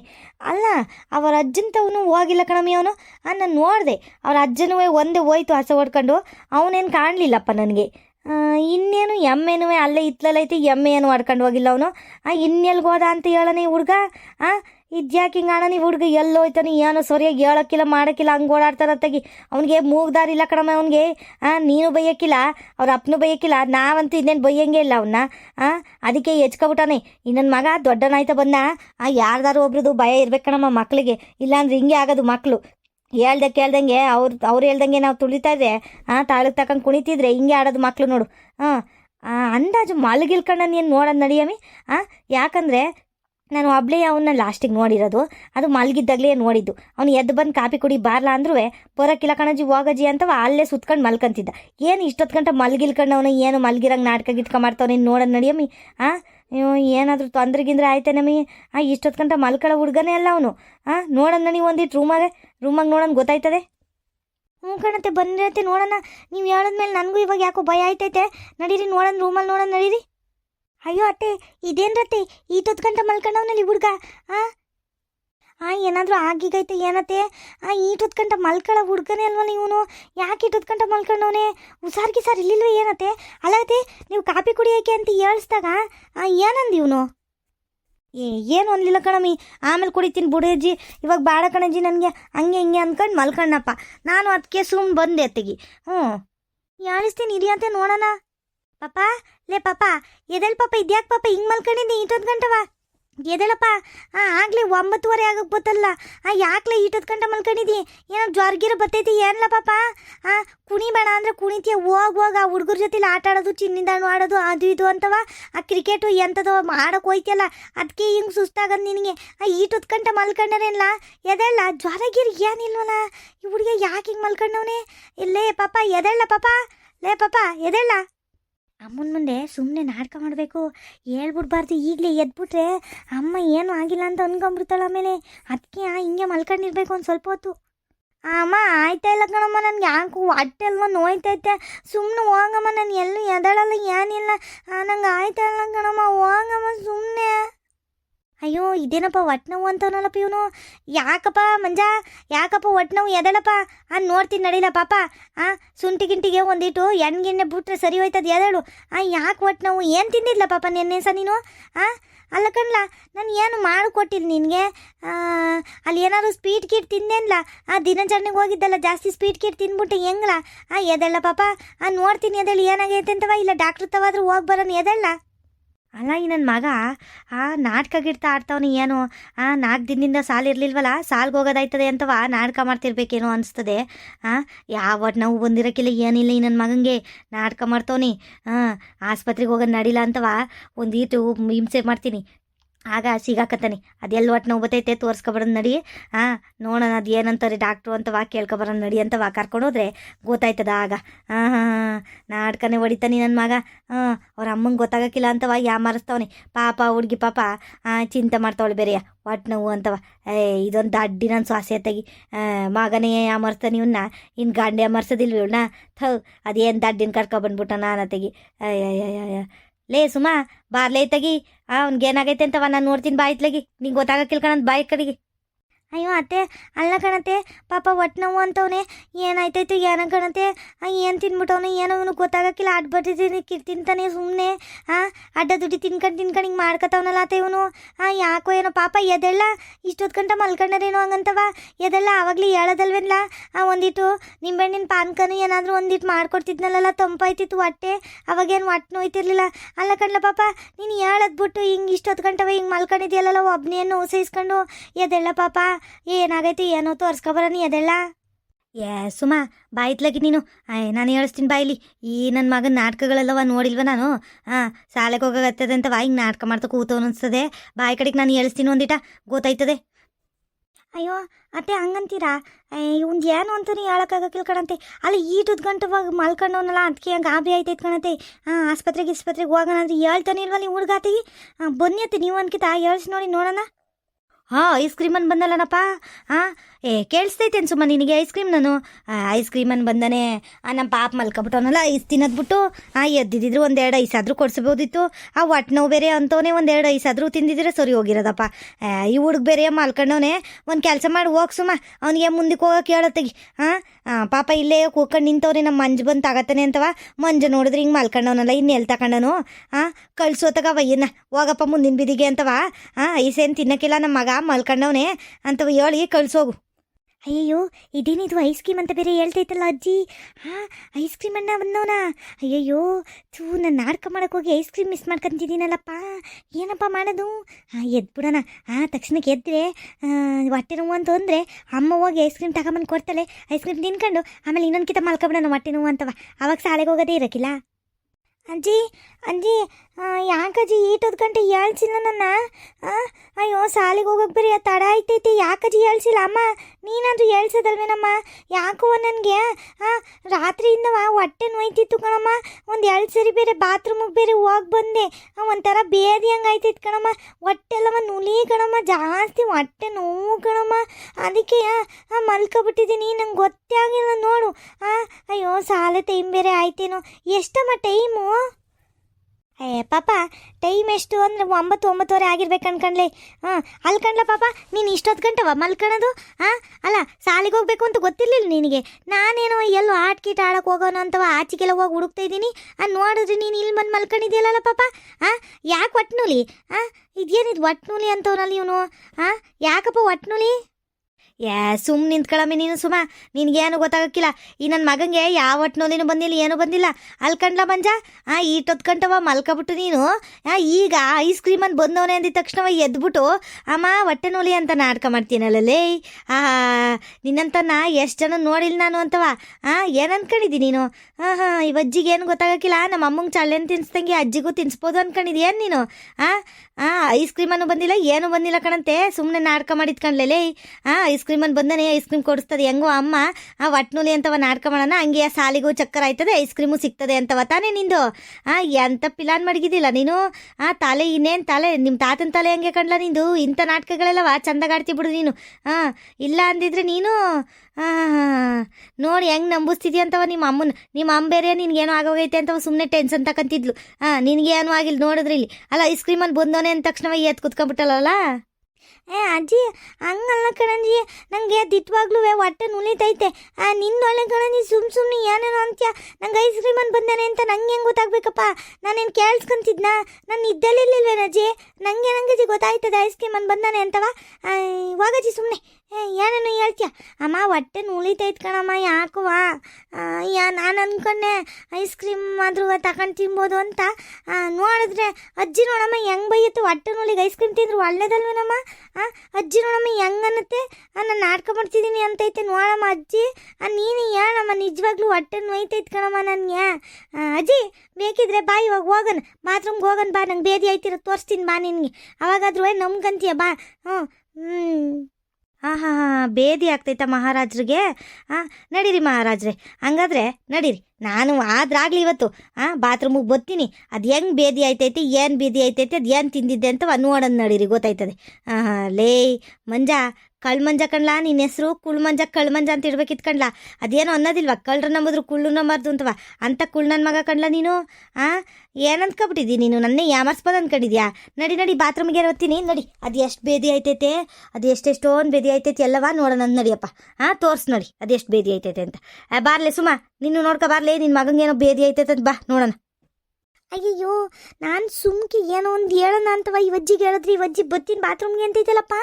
ಅಲ್ಲ, ಅವ್ರ ಅಜ್ಜಂತವನು ಹೋಗಿಲ್ಲ ಕಣಮ್ಮಿ ಅವನು. ನಾನು ನೋಡಿದೆ, ಅವ್ರ ಅಜ್ಜನೂ ಒಂದೇ ಹೋಯ್ತು ಹಸ ಹೊಡ್ಕೊಂಡು. ಅವನೇನು ಕಾಣಲಿಲ್ಲಪ್ಪ ನನಗೆ. ಇನ್ನೇನು ಎಮ್ಮೆನೂ ಅಲ್ಲೇ ಇತ್ತಲೈತಿ ಎಮ್ಮೆ ಏನು ಮಾಡ್ಕೊಂಡು ಹೋಗಿಲ್ಲ ಅವನು. ಆ, ಇನ್ನೆಲ್ಗೆ ಹೋದ ಅಂತ ಹೇಳಣ ಹುಡುಗ? ಆ ಇದ್ಯಾಕೆ ಹಿಂಗೆ ಅಣ್ಣ ನೀವು ಹುಡ್ಗ? ಎಲ್ಲಿ ಹೋಯ್ತಾನೆ? ಏನೋ ಸರಿಯಾಗಿ ಹೇಳೋಕ್ಕಿಲ್ಲ, ಮಾಡೋಕ್ಕಿಲ್ಲ, ಹಂಗೆ ಓಡಾಡ್ತಾರತ್ತಾಗಿ ಅವ್ನಿಗೆ ಮೂಗ್ದಾರಿಲ್ಲ ಕಣಮ್ಮ ಅವ್ನಿಗೆ. ಆ, ನೀನು ಬೈಯಕ್ಕಿಲ್ಲ, ಅವ್ರ ಅಪ್ಪನೂ ಬೈಯಕ್ಕಿಲ್ಲ, ನಾವಂತೂ ಇನ್ನೇನು ಬೈಯಂಗೆ ಇಲ್ಲ ಅವನ್ನ ಆ, ಅದಕ್ಕೆ ಹೆಚ್ಕೊಬಿಟ್ಟಾನೆ. ಇನ್ನೊಂದು ಮಗ ದೊಡ್ಡನಾಯ್ತ ಬಂದ. ಆ, ಯಾರ್ದಾರು ಒಬ್ರದ್ದು ಭಯ ಇರ್ಬೇಕು ಕಣಮ್ಮ ಮಕ್ಕಳಿಗೆ ಇಲ್ಲಾಂದ್ರೆ ಹಿಂಗೆ ಆಗೋದು ಮಕ್ಕಳು ಹೇಳ್ದೆ ಕೇಳ್ದಂಗೆ ಅವ್ರು ಅವ್ರು ಹೇಳ್ದಂಗೆ ನಾವು ತುಳಿತಾ ಇದ್ರೆ ಹಾಂ ತಾಳಕ್ಕೆ ತಕ್ಕಂಗೆ ಕುಣಿತಿದ್ರೆ ಹಿಂಗೆ ಆಡೋದು ಮಕ್ಕಳು ನೋಡು. ಹಾಂ ಅಂದಾಜು ಮಲಗಿಲ್ಕಂಡು ಏನು ನೋಡೋದು ನಡಿಯಮ್ಮಿ ಹಾಂ ಯಾಕಂದರೆ ನಾನು ಒಬ್ಳೇ ಅವನ್ನ ಲಾಸ್ಟಿಗೆ ನೋಡಿರೋದು. ಅದು ಮಲಗಿದ್ದಾಗಲೇ ನೋಡಿದ್ದು. ಅವ್ನು ಎದ್ದು ಬಂದು ಕಾಪಿ ಕುಡಿ ಬಾರ್ಲ ಅಂದ್ರೂ ಪೊರಕ್ಕಿಲ್ಲ ಕಣಜಿ ಹೋಗಜಿ ಅಂತವ ಅಲ್ಲೇ ಸುತ್ಕೊಂಡು ಮಲ್ಕೊಂತಿದ್ದ. ಏನು ಇಷ್ಟೊತ್ತು ಗಂಟೆ ಮಲಗಿಲ್ಕಂಡು ಅವನು ಏನು ಮಲಗಿರಂಗೆ ನಾಟಕ ಗಿಟ್ಕ ಮಾಡ್ತಾವ ನೀನು ನೋಡೋದು ನಡಿಯಮ್ಮಿ ಹಾಂ ಏನಾದರೂ ತೊಂದ್ರೆ ಗಿಂದ್ರೆ ಆಯ್ತೇನಮ್ಮಿ ಹಾಂ ಇಷ್ಟೊತ್ತು ಗಂಟೆ ಮಲ್ಕೊಳ್ಳೋ ಹುಡುಗನೇ ಅಲ್ಲ ಅವನು. ಹಾಂ ನೋಡೋಣ ನೀವು ಒಂದಿಟ್ಟು ರೂಮಾಗೆ ರೂಮಾಗ ನೋಡೋಣ ಗೊತ್ತಾಯ್ತದೆ? ಹ್ಞೂ ಕಣತೆ ಬಂದಿರತ್ತೆ ನೋಡೋಣ. ನೀವು ಹೇಳಿದ್ಮೇಲೆ ನನಗೂ ಇವಾಗ ಯಾಕೋ ಭಯ ಆಯ್ತೈತೆ. ನಡೀರಿ ನೋಡೋಣ ರೂಮಲ್ಲಿ ನೋಡೋಣ ನಡೀರಿ. ಅಯ್ಯೋ ಅತ್ತೆ ಇದೇನ್ರತ್ತೆ ಈಟೊತ್ತು ಗಂಟೆ ಮಲ್ಕೊಂಡವನಲ್ಲಿ ಹುಡುಗ ಹಾಂ ಹಾಂ ಏನಾದರೂ ಆಗಿಗೈತೆ ಏನತ್ತೆ? ಆ ಈಟೊತ್ತು ಗಂಟೆ ಮಲ್ಕೊಳ್ಳೋ ಹುಡುಗನೇ ಅಲ್ವಲ್ಲ ಇವನು? ಯಾಕೆ ಇಟೊತ್ತು ಗಂಟೆ ಮಲ್ಕೊಂಡವನೇ ಹುಷಾರ್ಗಿ ಸರ್ ಇಲ್ಲಿಲ್ವ ಏನತ್ತೆ? ಅಲ್ಲತ್ತೆ ನೀವು ಕಾಪಿ ಕುಡಿಯೋಕೆ ಅಂತ ಹೇಳಿಸ್ದಾಗ ಹಾಂ ಏನಂದ ಇವನು? ಏನು ಅನ್ಲಿಲ್ಲ ಕಣಮ್ಮಿ? ಆಮೇಲೆ ಕುಡಿತೀನಿ ಬುಡಜ್ಜಿ ಇವಾಗ ಬೇಡ ಕಣಜ್ಜಿ ನನಗೆ. ಹಂಗೆ ಹಿಂಗೆ ಅಂದ್ಕೊಂಡು ಮಲ್ಕಣ್ಣಪ್ಪ. ನಾನು ಅದಕ್ಕೆ ಸುಮ್ ಬಂದೆ ಅತ್ತಿಗೆ. ಹ್ಞೂ. ಯಾಣಿಸ್ತೀನಿ ಇರಿ ಅಂತ ನೋಡೋಣ. ಪಾಪ ಲೇ ಪಾಪ ಎದೆಲ್ ಪಾಪ ಇದ್ಯಾಕೆ ಪಾಪ ಹಿಂಗೆ ಮಲ್ಕೊಂಡಿದ್ದೆ? ಇಷ್ಟೊತ್ತು ಗಂಟವ? ಎದೆಳಪ್ಪ ಹಾಂ ಆಗಲೇ ಒಂಬತ್ತುವರೆ ಆಗಕ್ಕೆ ಬತ್ತಲ್ಲ. ಆ, ಯಾಕ್ಲೆ ಗಂಟೆ ಮಲ್ಕೊಂಡಿದ್ದಿ ಏನೋ ಜ್ವರ್ಗಿರ ಬತ್ತೈತಿ ಏನಲ್ಲ ಪಾಪ? ಆ, ಕುಣಿಬೇಡ ಅಂದ್ರೆ ಕುಣಿತೀಯ. ಹೋಗಿ, ಹೋಗ, ಆ ಹುಡುಗರ ಜೊತೆಲಿ ಆಟ ಆಡೋದು, ಚಿನ್ನಿದಾಣು ಆಡೋದು, ಅದು ಇದು ಅಂತವ. ಆ ಕ್ರಿಕೆಟು ಎಂಥದೋ ಆಡೋಕೆ ಹೋಯ್ತಿಯಲ್ಲ. ಅದಕ್ಕೆ ಹಿಂಗೆ ಸುಸ್ತಾಗದು ನಿನಗೆ. ಆ ಈಟೊತ್ತು ಗಂಟೆ ಮಲ್ಕೊಂಡರೇನಿಲ್ಲ ಎದೆಲ್ಲ? ಜ್ವರಗಿರಿ ಏನಿಲ್ವಲ್ಲ ಈ ಹುಡುಗ ಯಾಕೆ ಹಿಂಗೆ ಮಲ್ಕೊಂಡವನೇ? ಇಲ್ಲೇ ಪಾಪ, ಎದೆಲ್ಲ ಪಾಪ? ಲೇ ಪಾಪ ಎದೆಳ್ಳ ಅಮ್ಮನ ಮುಂದೆ ಸುಮ್ಮನೆ ನಾಟಕ ಮಾಡಬೇಕು, ಹೇಳ್ಬಿಡ್ಬಾರ್ದು. ಈಗಲೇ ಎದ್ಬಿಟ್ರೆ ಅಮ್ಮ ಏನೂ ಆಗಿಲ್ಲ ಅಂತ ಅನ್ಕೊಂಬಿಡ್ತಾಳೆ ಆಮೇಲೆ. ಅದಕ್ಕೆ ಹಿಂಗೆ ಮಲ್ಕೊಂಡಿರ್ಬೇಕು ಒಂದು ಸ್ವಲ್ಪ ಹೊತ್ತು. ಅಮ್ಮ ಆಯ್ತಾ ಇಲ್ಲ ಕಣಮ್ಮ ನನಗೆ. ಯಾಕೆ ಹೊಟ್ಟೆ ಎಲ್ಲ ನೋಯ್ತೈತೆ ಸುಮ್ಮನೆ ಹೋಗಮ್ಮ, ನಾನು ಎಲ್ಲೂ ಎದಳಲ್ಲ ಏನಿಲ್ಲ. ನಂಗೆ ಆಯ್ತಾ ಇಲ್ಲ ಕಣಮ್ಮ. ಹೋಗಮ್ಮ ಅಯ್ಯೋ, ಇದೇನಪ್ಪ ಹೊಟ್ಟೆ ನೋವು ಅಂತವನಲ್ಲಪ್ಪ ಇವನು? ಯಾಕಪ್ಪ ಮಂಜ? ಯಾಕಪ್ಪ ಒಟ್ಟು ನೋವು ಎದಳಪ್ಪ? ಆ, ನೋಡ್ತೀನಿ ನಡೀಲ ಪಾಪ. ಆ, ಸುಂಟಿ ಗಿಂಟಿಗೆ ಒಂದಿಟ್ಟು ಎಣ್ಣೆಗಿಣ್ಣೆ ಬಿಟ್ರೆ ಸರಿ ಹೋಯ್ತದ, ಎದಳು. ಆ, ಯಾಕೆ ಒಟ್ಟು ನೋವು ಏನು ತಿಂದಿದ್ಲ ಪಾಪ ನಿನ್ನೆ ಸಹ ನೀನು? ಆ, ಅಲ್ಲ ಕಣ್ಲ, ನಾನು ಏನು ಮಾಡಿಕೊಟ್ಟಿಲ್ಲ ನಿನಗೆ? ಅಲ್ಲಿ ಏನಾದ್ರು ಸ್ಪೀಡ್ ಕಿಟ್ ತಿಂದೇನ್ಲ? ಆ, ದಿನಚರಣೆಗೆ ಹೋಗಿದ್ದಲ್ಲ, ಜಾಸ್ತಿ ಸ್ಪೀಡ್ ಕಿಟ್ ತಿಂದ್ಬಿಟ್ಟೆ ಹೆಂಗ್ಲ? ಆ ಎದಳ್ಳ ಪಾಪ? ಆ, ನೋಡ್ತೀನಿ ಎದಳು ಏನಾಗೈತೆ ಅಂತವ? ಇಲ್ಲ ಡಾಕ್ಟ್ರ್ ತವಾದ್ರೂ ಹೋಗಿ ಬರೋಣ ಎದಳ್ಳ ಅಲ್ಲ, ಈ ನನ್ನ ಮಗ, ಆ ನಾಟಕ ಗಿಡ್ತಾ ಆಡ್ತಾವನಿ ಏನು? ಆ ನಾಲ್ಕು ದಿನದಿಂದ ಸಾಲ ಇರಲಿಲ್ವಲ್ಲ ಸಾಲ್ಗೆ ಹೋಗೋದಾಯ್ತದೆ ಅಂತವ ನಾಟಕ ಮಾಡ್ತಿರ್ಬೇಕೇನೋ ಅನಿಸ್ತದೆ. ಆ ಯಾವ ನಾವು ಬಂದಿರೋಕ್ಕಿಲ್ಲ ಏನಿಲ್ಲ ಈ ನನ್ನ ಮಗಂಗೆ. ನಾಟಕ ಮಾಡ್ತವನಿ. ಹಾಂ ಆಸ್ಪತ್ರೆಗೆ ಹೋಗೋದು ನಡಿಲ್ಲ ಅಂತವ. ಒಂದೀಟು ಹಿಂಸೆ ಮಾಡ್ತೀನಿ. ಆಗ ಸಿಗಾಕತ್ತಾನೆ. ಅದೆಲ್ಲ ಒಟ್ಟು ನೋವು ಬತ್ತೈತೆ ತೋರಿಸ್ಕೊಬರೋದು ನಡಿ. ಹಾಂ ನೋಡೋಣ ಅದು ಏನಂತಾರೆ ಡಾಕ್ಟ್ರು ಅಂತ ವಾ ಕೇಳ್ಕೊಬರೋಣ ನಡಿ ಅಂತ ವಾ ಕರ್ಕೊಂಡು ಹೋದ್ರೆ ಗೊತ್ತಾಯ್ತದ ಆಗ. ಹಾಂ ಹಾಂ ಹಾಂ. ನಾಟಕನೇ ಹೊಡಿತಾನೆ ನನ್ನ ಮಗ. ಹಾಂ ಅವ್ರ ಅಮ್ಮಂಗೆ ಗೊತ್ತಾಗಕ್ಕಿಲ್ಲ ಅಂತವ ಯಾಮಾರಿಸ್ತವನೆ ಪಾಪ ಹುಡುಗಿ ಪಾಪ ಚಿಂತೆ ಮಾಡ್ತಾವಳೆ ಬೇರೆಯ. ಒಟ್ಟು ನೋವು ಅಂತವ. ಏ, ಇದೊಂದು ಅಡ್ಡಿ ನನ್ನ ಸ್ವಾಸೆ ತೆಗಿ ಮಗನೇ ಯಾಮರ್ಸ್ತಾನೆ ಇವನ್ನ ಇನ್ನು ಗಂಡೆ ಯಾಮರ್ಸೋದಿಲ್ವ ಇವಳನ್ನ ಥೌ, ಅದೇನು ದಡ್ಡಿನ ಕರ್ಕೊಬಂದ್ಬಿಟ್ಟ ನಾನು ತೆಗಿ ಅಯ್ಯ ಲೇ ಸುಮಾ ಬಾರ್ಲೇ ತಗಿ ಅವ್ನಿಗೆ ಏನಾಗೈತೆ ಅಂತವ ನಾನು ನೋಡ್ತೀನಿ ಬಾಯ್ತ್ಲಗಿ ನಿಂಗೆ ಗೊತ್ತಾಗಕ್ಕಿಲ್ಲ ಕಣಂತ ಬಾಯ್ ಕಡೆಗೆ. ಅಯ್ಯೋ ಅತ್ತೆ, ಅಲ್ಲ ಕಣತೆ ಪಾಪ ಒಟ್ಟು ನೋವು ಅಂತವನೆ ಏನಾಯ್ತೈತೆ ಏನೋ ಕಣತೆ ಏನು ತಿನ್ಬಿಟ್ಟವನು, ಏನೋ ಇವನು ಗೊತ್ತಾಗಕ್ಕಿಲ್ಲ ಅಡ್ಡ ಕಿ ತಿಂತಾನೆ ಸುಮ್ಮನೆ ಹಾಂ ಅಡ್ಡ ದುಡ್ಡಿ ತಿನ್ಕೊಂಡು ತಿನ್ಕೊಂಡು ಹಿಂಗೆ ಮಾಡ್ಕೊತಾವನಲ್ಲ ಅತ್ತೆ ಇವನು ಹಾಂ ಯಾಕೋ ಏನೋ ಪಾಪ ಎದೆಲ್ಲ ಇಷ್ಟೊತ್ತು ಗಂಟೆ ಮಲ್ಕೊಂಡರೇನೋ ಹಂಗಂತವ, ಎದೆಲ್ಲ ಆವಾಗಲೇ ಹೇಳೋದಲ್ವೇನಲ್ಲ ಆ, ಒಂದಿಟ್ಟು ನಿಂಬೆಹಣ್ಣಿನ ಪಾನ್ಕನು ಏನಾದರೂ ಒಂದಿಟ್ಟು ಮಾಡ್ಕೊಡ್ತಿದ್ನಲ್ಲ ತಂಪಾಯ್ತಿತ್ತು ಹೊಟ್ಟೆ, ಅವಾಗೇನು ಹೊಟ್ಟೆ ನೋಯ್ತಿರ್ಲಿಲ್ಲ, ಅಲ್ಲ ಕಣ್ಲ ಪಾಪ, ನೀನು ಹೇಳದ್ ಬಿಟ್ಟು ಹಿಂಗೆ ಇಷ್ಟೊತ್ತು ಗಂಟವ ಹಿಂಗೆ ಮಲ್ಕೊಂಡಿದ್ಯಲ್ಲ ಒಬ್ಬನೇನು ಸಹಿಸ್ಕೊಂಡು, ಎದೆಲ್ಲ ಪಾಪ ಏನಾಗೈತಿ, ಏನೋ ತೋರ್ಸ್ಕೊಬರೋನಿ ಅದೆಲ್ಲ? ಏ, ಸುಮಾ ಬಾಯ್ತ್ಲಗಿ ನೀನು. ನಾನು ಹೇಳಿಸ್ತೀನಿ ಬಾಯ್ಲಿ ಈ ನನ್ನ ಮಗನ ನಾಟಕಗಳೆಲ್ಲವ ನೋಡಿಲ್ವ ನಾನು? ಹಾಂ ಶಾಲೆಗೆ ಹೋಗತ್ತದ ಅಂತ ಹಿಂಗೆ ನಾಟಕ ಮಾಡ್ತಾ ಕೂತವನು ಅನಿಸ್ತದೆ ಬಾಯಿ ಕಡೆಗೆ ನಾನು ಹೇಳಿಸ್ತೀನಿ ಒಂದಿಟ. ಗೊತ್ತಾಯ್ತದೆ? ಅಯ್ಯೋ, ಅತ್ತೆ ಹಂಗಂತೀರಾ? ಇವ್ನು ಏನು ಅಂತಾನೆ ಹೇಳೋಕ್ಕಾಗಕ್ಕಿಲ್ಲ ಕಣಂತೆ. ಅಲ್ಲಿ ಈಟದ ಗಂಟವಾಗ ಮಲ್ಕೊಂಡವನಲ್ಲ ಅದಕ್ಕೆ ಗಾಬರಿ ಆಯ್ತೈತೆ ಕಣತೆ. ಹಾಂ ಆಸ್ಪತ್ರೆಗೆ ಇಸ್ಪತ್ರೆಗೆ ಹೋಗೋಣ ಅಂದ್ರೆ ಹೇಳ್ತಾನೆ ಇಲ್ವಲ್ಲ ಹುಡುಗಾತಿ ಬನ್ನಿ ಅತ್ತೆ, ನೀವು ಅನ್ಕಿತ ಹೇಳ್ಸಿ ನೋಡಿ ನೋಡೋಣ. ಹಾಂ ಐಸ್ ಕ್ರೀಮ್ ಅನ್ನು ಬಂದಲ್ಲನಪ್ಪ. ಹಾಂ ಏ, ಕೇಳಿಸ್ತೈತೇನು ಸುಮ್ಮ ನಿನಗೆ ಐಸ್ ಕ್ರೀಮ್ ನಾನು. ಐಸ್ ಕ್ರೀಮ್ ಬಂದಾನೆ ಬಂದನೆ ನಮ್ಮ ಪಾಪ ಮಲ್ಕೊಬಿಟ್ಟವನಲ್ಲ, ಐಸ್ ತಿನ್ನದ್ಬಿಟ್ಟು, ಆ ಎದ್ದಿದ್ರು ಒಂದೆರಡು ಐಸ್ ಆದರೂ ಕೊಡಿಸ್ಬೋದಿತ್ತು. ಆ ಹೊಟ್ಟೆ ನೋವು ಬೇರೆ ಅಂತವನೇ ಒಂದೆರಡು ಐಸ್ ಆದರೂ ತಿಂದಿದ್ರೆ ಸರಿ ಹೋಗಿರೋದಪ್ಪ. ಈ ಹುಡುಗ ಬೇರೆ ಮಲ್ಕೊಂಡವನೇ, ಒಂದು ಕೆಲಸ ಮಾಡಿ, ಹೋಗಿ ಸುಮ್ಮ. ಅವನಿಗೆ ಮುಂದಕ್ಕೆ ಹೋಗೋಕೆ ಕೇಳತ್ತಗಿ ಹಾಂ ಪಾಪ ಇಲ್ಲೇ ಕೂಕೊಂಡು ನಿಂತವ್ರೆ ನಮ್ಮ ಮಂಜು ಬಂದು ತಗತ್ತಾನೆ ಅಂತವ. ಮಂಜು ನೋಡಿದ್ರೆ ಹಿಂಗೆ ಮಲ್ಕೊಂಡವನಲ್ಲ ಇನ್ನು ಎಲ್ಲಿ ತಗೊಂಡನು ಹಾಂ ಕಳ್ಸೋತಗವ ಏನ ಹೋಗಪ್ಪ ಮುಂದಿನ ಬಿದಿಗೆ ಅಂತವ. ಹಾಂ ಐಸೇನು ತಿನ್ನಕ್ಕಿಲ್ಲ ನಮ್ಮ ಮಗ. ಮಲ್ಕೊಂಡವನೆ ಅಂತವ ಹೇಳಿ ಕಳ್ಸೋಗು. ಅಯ್ಯಯ್ಯೋ ಇದೇನಿದು ಐಸ್ ಕ್ರೀಮ್ ಅಂತ ಬೇರೆ ಹೇಳ್ತೈತಲ್ಲ ಅಜ್ಜಿ? ಹಾಂ ಐಸ್ ಕ್ರೀಮ್ ಅಣ್ಣ ಬಂದವನ? ಅಯ್ಯಯ್ಯೋ, ಥೂ, ನಾನು ನಾಟಕ ಮಾಡಕ್ಕೆ ಹೋಗಿ ಐಸ್ ಕ್ರೀಮ್ ಮಿಸ್ ಮಾಡ್ಕೊಂತಿದ್ದೀನಲ್ಲಪ್ಪ. ಏನಪ್ಪ ಮಾಡೋದು? ಹಾಂ ಎದ್ಬಿಡೋಣ. ಹಾಂ ತಕ್ಷಣಕ್ಕೆ ಎದ್ದರೆ ಹೊಟ್ಟೆ ನೋವು ಅಂತ ಅಂದರೆ ಅಮ್ಮ ಹೋಗಿ ಐಸ್ ಕ್ರೀಮ್ ತಗೊಂಬಂದು ಕೊಡ್ತಾಳೆ ಐಸ್ ಕ್ರೀಮ್ ತಿನ್ಕೊಂಡು ಆಮೇಲೆ ಇನ್ನೊಂದು ಕಿತ ಮಲ್ಕೊಬಿಡೋಣ ಹೊಟ್ಟೆ ನೋವು ಅಂತವ. ಅವಾಗ ಶಾಲೆಗೆ ಹೋಗೋದೇ ಇರೋಕ್ಕಿಲ್ಲ. ಅಜ್ಜಿ ಅಜ್ಜಿ ಯಾಕಜ್ಜಿ ಈಟದ ಗಂಟೆ ಹೇಳ್ಸಿಲ್ಲ ನನ್ನ? ಅಯ್ಯೋ, ಸಾಲಿಗೆ ಹೋಗೋಕೆ ಬರೀ ತಡ ಆಯ್ತೈತಿ ಯಾಕಜ್ಜಿ ಹೇಳ್ಸಿಲ್ಲ? ಅಮ್ಮ ನೀನಾದ್ರೂ ಹೇಳ್ಸೋದಲ್ವೇನಮ್ಮ ಯಾಕೋ ನನಗೆ? ರಾತ್ರಿಯಿಂದ ಹೊಟ್ಟೆ ನೋಯ್ತಿತ್ತು ಕಣಮ್ಮ. ಒಂದು ಎರಡು ಸರಿ ಬೇರೆ ಬಾತ್ರೂಮಿಗೆ ಬೇರೆ ಹೋಗಿ ಬಂದೆ. ಒಂಥರ ಬೇದಿ ಹಂಗೆ ಆಯ್ತಿತ್ತು ಕಣಮ್ಮ. ಹೊಟ್ಟೆಲ್ಲವ ನುಲಿ ಕಣಮ್ಮ, ಜಾಸ್ತಿ ಹೊಟ್ಟೆ ನೋವು ಕಣಮ್ಮ. ಅದಕ್ಕೆ ಹಾಂ ಮಲ್ಕೊಬಿಟ್ಟಿದ್ದೀನಿ. ನಂಗೆ ಗೊತ್ತೇ ಆಗಿಲ್ಲ ನೋಡು. ಹಾಂ ಅಯ್ಯೋ, ಸಾಲ ಟೈಮ್ ಬೇರೆ ಆಯ್ತೇನೋ. ಎಷ್ಟಮ್ಮ ಟೈಮು ಏ, ಪಾಪ ಟೈಮ್ ಎಷ್ಟು ಅಂದರೆ ಒಂಬತ್ತು, ಒಂಬತ್ತುವರೆ ಆಗಿರ್ಬೇಕು ಅನ್ಕಂಡ್ಲೆ. ಹಾಂ ಅಲ್ಲಿ ಪಾಪ, ನೀನು ಇಷ್ಟೊತ್ತು ಗಂಟವ ಮಲ್ಕಣದು? ಹಾಂ ಅಲ್ಲ ಸಾಲಿಗೆ ಹೋಗ್ಬೇಕು ಅಂತ ಗೊತ್ತಿರಲಿಲ್ಲ ನಿನಗೆ. ನಾನೇನೋ ಎಲ್ಲೋ ಆಟ ಕೀಟ ಆಡೋಕೆ ಹೋಗೋಣ ಅಂತವ ಆಚೆಗೆಲ್ಲ ಹೋಗಿ ಹುಡುಕ್ತಾ ಇದ್ದೀನಿ. ಅದು ನೋಡಿದ್ರೆ ನೀನು ಇಲ್ಲಿ ಬಂದು ಮಲ್ಕೊಂಡಿದ್ಯಲ್ಲ ಪಾಪ? ಹಾಂ ಯಾಕೆ ಒಟ್ನೂಲಿ ಹಾಂ ಇದೇನಿದು ಒಟ್ನೂಲಿ ಅಂತವನಲ್ಲಿ ಇವನು? ಹಾಂ ಯಾಕಪ್ಪ ಒಟ್ನೂಲಿ ಏ, ಸುಮ್ ನಿಂತ್ಕೊಳಮ್ಮಿ ನೀನು, ಸುಮ. ನಿನಗೇನು ಗೊತ್ತಾಗಕ್ಕಿಲ್ಲ. ಈ ನನ್ನ ಮಗಂಗೆ ಯಾವ ಒಟ್ನೋಲಿನೂ ಬಂದಿಲ್ಲ, ಏನೂ ಬಂದಿಲ್ಲ. ಅಲ್ಲಿ ಕಂಡ್ಲ ಮಂಜ? ಆ ಈಟೊತ್ತು ಕಂಟವ ಮಲ್ಕೊಬಿಟ್ಟು ನೀನು ಈಗ ಐಸ್ ಕ್ರೀಮ್ ಅಂತ ಬಂದವನೇ ಅಂದಿದ ತಕ್ಷಣ ಎದ್ಬಿಟ್ಟು, ಅಮ್ಮ ಹೊಟ್ಟೆ ನೋಲಿ ಅಂತ ನಾಟಕ ಮಾಡ್ತೀನಲ್ಲೇ ಆ ನಾ ಎಷ್ಟು ಜನ ನೋಡಿಲ್ಲ ನಾನು ಅಂತವ? ಆ ಏನು ಅನ್ಕೊಂಡಿದ್ದಿ ನೀನು? ಹಾಂ ಹಾಂ ಈ ಅಜ್ಜಿಗೆ ಏನು ಗೊತ್ತಾಗಕ್ಕಿಲ್ಲ. ನಮ್ಮ ಅಮ್ಮಂಗೆ ಚಳ್ಳೆನ್ ತಿನ್ಸ್ದಂಗೆ ಅಜ್ಜಿಗೂ ತಿನ್ಸ್ಬೋದು ಅನ್ಕೊಂಡಿದ್ಯೇನು ನೀನು? ಆ ಐಸ್ ಕ್ರೀಮನ್ನು ಬಂದಿಲ್ಲ, ಏನು ಬಂದಿಲ್ಲ ಕಣಂತೆ. ಸುಮ್ಮನೆ ನಾಟಕ ಮಾಡಿದ್ ಕಣ್ಲೇಲೇ ಆ ಐಸ್ ಕ್ರೀಮನ್ನು ಬಂದನೆ ಐಸ್ ಕ್ರೀಮ್ ಕೊಡಿಸ್ತದೆ. ಹೆಂಗೋ ಅಮ್ಮ, ಆ ಒಟ್ನೂಲಿ ಅಂತವ ನಾಟಕ ಮಾಡೋಣ, ಹಂಗೆ ಸಾಲಿಗೂ ಚಕ್ಕರ್ ಆಯ್ತದೆ ಐಸ್ ಕ್ರೀಮು ಸಿಗ್ತದೆ ಅಂತವ ತಾನೇ ನಿಂದು. ಆ, ಎಂತ ಪಿಲಾನ್ ಮಡಗಿದಿಲ್ಲ ನೀನು? ಆ, ತಲೆ ಇನ್ನೇನು ತಲೆ ನಿಮ್ಮ ತಾತನ ತಲೆ ಹೆಂಗೆ ಕಂಡ್ಲ ನಿಂದು? ಇಂಥ ನಾಟಕಗಳೆಲ್ಲವ, ಚಂದಗಾಡ್ತಿ ಬಿಡು ನೀನು. ಹಾಂ ಇಲ್ಲ ಅಂದಿದ್ರೆ ನೀನು? ಹಾಂ ನೋಡಿ ಹೆಂಗೆ ನಂಬಿಸ್ತಿದ್ಯ ಅಂತವ ನಿಮ್ಮ ಅಮ್ಮನ. ನಿಮ್ಮ ಅಮ್ಮ ಬೇರೆ ನಿನ್ಗೇನೋ ಆಗೋಗೈತೆ ಅಂತವ ಸುಮ್ಮನೆ ಟೆನ್ಷನ್ ತಕಂತಿದ್ಲು. ಹಾಂ ನಿನಗೇನು ಆಗಿಲ್ಲ ನೋಡಿದ್ರಿ ಇಲ್ಲಿ ಅಲ್ಲ ಐಸ್ ಕ್ರೀಮಲ್ಲಿ ಬಂದೋನೆ ಅಂದ ತಕ್ಷಣ ಎದ್ದು ಕುತ್ಕೊಂಡ್ಬಿಟ್ಟಲ್ಲ ಏ, ಅಜ್ಜಿ, ಹಂಗಲ್ಲ ಕಣಂಜಿ ನಂಗೆ ದಿಟ್ವಾಗ್ಲೂ ಹೊಟ್ಟೆ ನುಲಿತೈತೆ. ನಿನ್ನೊಳ್ಳೆ ಕಣಂಜಿ ಸುಮ್ ಸುಮ್ಮನೆ ಏನೇನೋ ಅಂತ್ಯ. ನಂಗೆ ಐಸ್ ಕ್ರೀಮ್ ಅಂತ ಬಂದಾನೆ ಅಂತ ನಂಗೆ ಹೆಂಗೆ ಗೊತ್ತಾಗ್ಬೇಕಪ್ಪ? ನಾನೇನು ಕೇಳಿಸ್ಕೊಂತಿದ್ನ? ನಾನು ಇದ್ದಲ್ಲಿರ್ಲಿಲ್ವೇನಜ್ಜಿ ನಂಗೆ ನಂಗಜ್ಜಿ ಗೊತ್ತಾಯ್ತದೆ ಐಸ್ ಕ್ರೀಮ್ ಅಂತ ಬಂದಾನೆ ಅಂತವ? ಇವಾಗಜ್ಜಿ ಸುಮ್ಮನೆ ಏನೇನೋ ಹೇಳ್ತೀಯ? ಅಮ್ಮ, ಹೊಟ್ಟೆ ನುಳಿತೈತ್ ಕಣಮ್ಮ ಯಾಕುವ ಯಾ, ನಾನು ಅನ್ಕೊಂಡೆ ಐಸ್ ಕ್ರೀಮ್ ಆದ್ರೂ ತಗೊಂಡು ತಿನ್ಬೋದು ಅಂತ. ನೋಡಿದ್ರೆ ಅಜ್ಜಿ ನೋಡಮ್ಮ ಹೆಂಗೆ ಬೈಯುತ್ತೆ ಹೊಟ್ಟೆ ನುಳಿಗೆ ಐಸ್ ಕ್ರೀಮ್ ತಿಂದ್ರು ಒಳ್ಳೇದಲ್ವೇನಮ್ಮ? ಅಜ್ಜಿ ನೋಡಮ್ಮ ಹೆಂಗೆ ಅನ್ನತ್ತೆ? ನಾನು ನಾಟಕ ಮಾಡ್ತಿದ್ದೀನಿ ಅಂತೈತೆ ನೋಡಮ್ಮ ಅಜ್ಜಿ. ನೀನು ಹೇಳಮ್ಮ, ನಿಜವಾಗ್ಲೂ ಹೊಟ್ಟೆ ನೋಯ್ತೈತೆ ಕಣಮ್ಮ ನನಗೆ. ಅಜ್ಜಿ, ಬೇಕಿದ್ರೆ ಬಾ, ಇವಾಗ ಹೋಗೋಣ ಬಾತ್ರೂಮ್ಗೆ ಹೋಗೋಣ ಬಾ, ನಂಗೆ ಬೇದಿ ಆಯ್ತಿರೋ ತೋರಿಸ್ತೀನಿ ಬಾ ನಿನಗೆ. ಅವಾಗಾದ್ರೂ ನಮ್ಗಂತೀಯ, ಬಾ. ಹ್ಞೂ ಹ್ಞೂ ಹಾಂ ಹಾಂ ಹಾಂ, ಬೇದಿ ಆಗ್ತೈತಾ ಮಹಾರಾಜ್ರಿಗೆ. ಹಾಂ, ನಡೀರಿ ಮಹಾರಾಜ್ರೆ. ಹಂಗಾದ್ರೆ ನಡೀರಿ. ನಾನು ಆದ್ರಾಗ್ಲಿ ಇವತ್ತು, ಹಾಂ ಬಾತ್ರೂಮಿಗೆ ಬರ್ತೀನಿ ಅದು ಹೆಂಗೆ ಬೇದಿ ಆಯ್ತೈತಿ, ಏನು ಬೇದಿ ಆಯ್ತೈತಿ, ಅದು ಏನು ತಿಂದಿದ್ದೆ ಅಂತ ನೋಡೋಣ ನಡೀರಿ, ಗೊತ್ತಾಯ್ತದೆ. ಹಾಂ ಹಾಂ, ಲೇ, ಮಂಜ ಕಳ್ಮಂಜ ಕಣ್ಲಾ ನಿನ್ನ ಹೆಸರು ಕುಳ್ಮಂಜ, ಕಳ್ಮಂಜ ಅಂತ ಇಡ್ಬೇಕಿತ್ತು ಕಣ್ಲಾ ಅದೇನೋ ಅನ್ನೋದಿಲ್ವಾ? ಕಳ್ರು ನಂಬಿದ್ರು ಕುಳ್ಳು ನಂಬಾರ್ದು ಅಂತವ ಅಂತ ಕುಳ್ ನನ್ನ ಮಗ ಕಣ್ಲಾ ನೀನು? ಆ? ಏನು ನೀನು? ನನ್ನೇ ಯಾಮರ್ಸ್ಬೋದು ಅಂದ್ಕೊಂಡಿದ್ಯಾ ನಡಿ ನಡಿ ಬಾತ್ರೂಮ್ಗೆ ಓದ್ತೀನಿ ನಡಿ, ಅದು ಎಷ್ಟು ಬೇದಿ ಐತೈತೆ ಅದು ಎಷ್ಟೆಷ್ಟೊಂದು ಬೇದಿ ಆಯ್ತೈತೆ ಎಲ್ಲವ? ನೋಡೋಣ ನಡಿಯಪ್ಪ. ಹಾಂ ತೋರ್ಸ್ ನೋಡಿ, ಅದು ಎಷ್ಟು ಬೇದಿ ಆಯ್ತೈತೆ ಅಂತ. ಬಾರ್ಲೆ ಸುಮ್ಮ ನೀನು ನೋಡ್ಕೊ ಬಾರ್ಲೆ ನಿನ್ನ ಮಗಂಗೇನೋ ಬೇದಿ ಆಯ್ತೈತೆ ಅಂತ ಬಾ, ನೋಡೋಣ. ಅಯ್ಯಯ್ಯೋ, ನಾನು ಸುಮ್ಕೆ ಏನೋ ಒಂದು ಹೇಳೋಣ ಅಂತವ, ಈ ಅಜ್ಜಿಗೆ ಹೇಳಿದ್ರಿ ಅಜ್ಜಿ ಬತ್ತಿನ ಬಾತ್ರೂಮ್ಗೆ ಅಂತೈತಲ್ಲಪ್ಪ.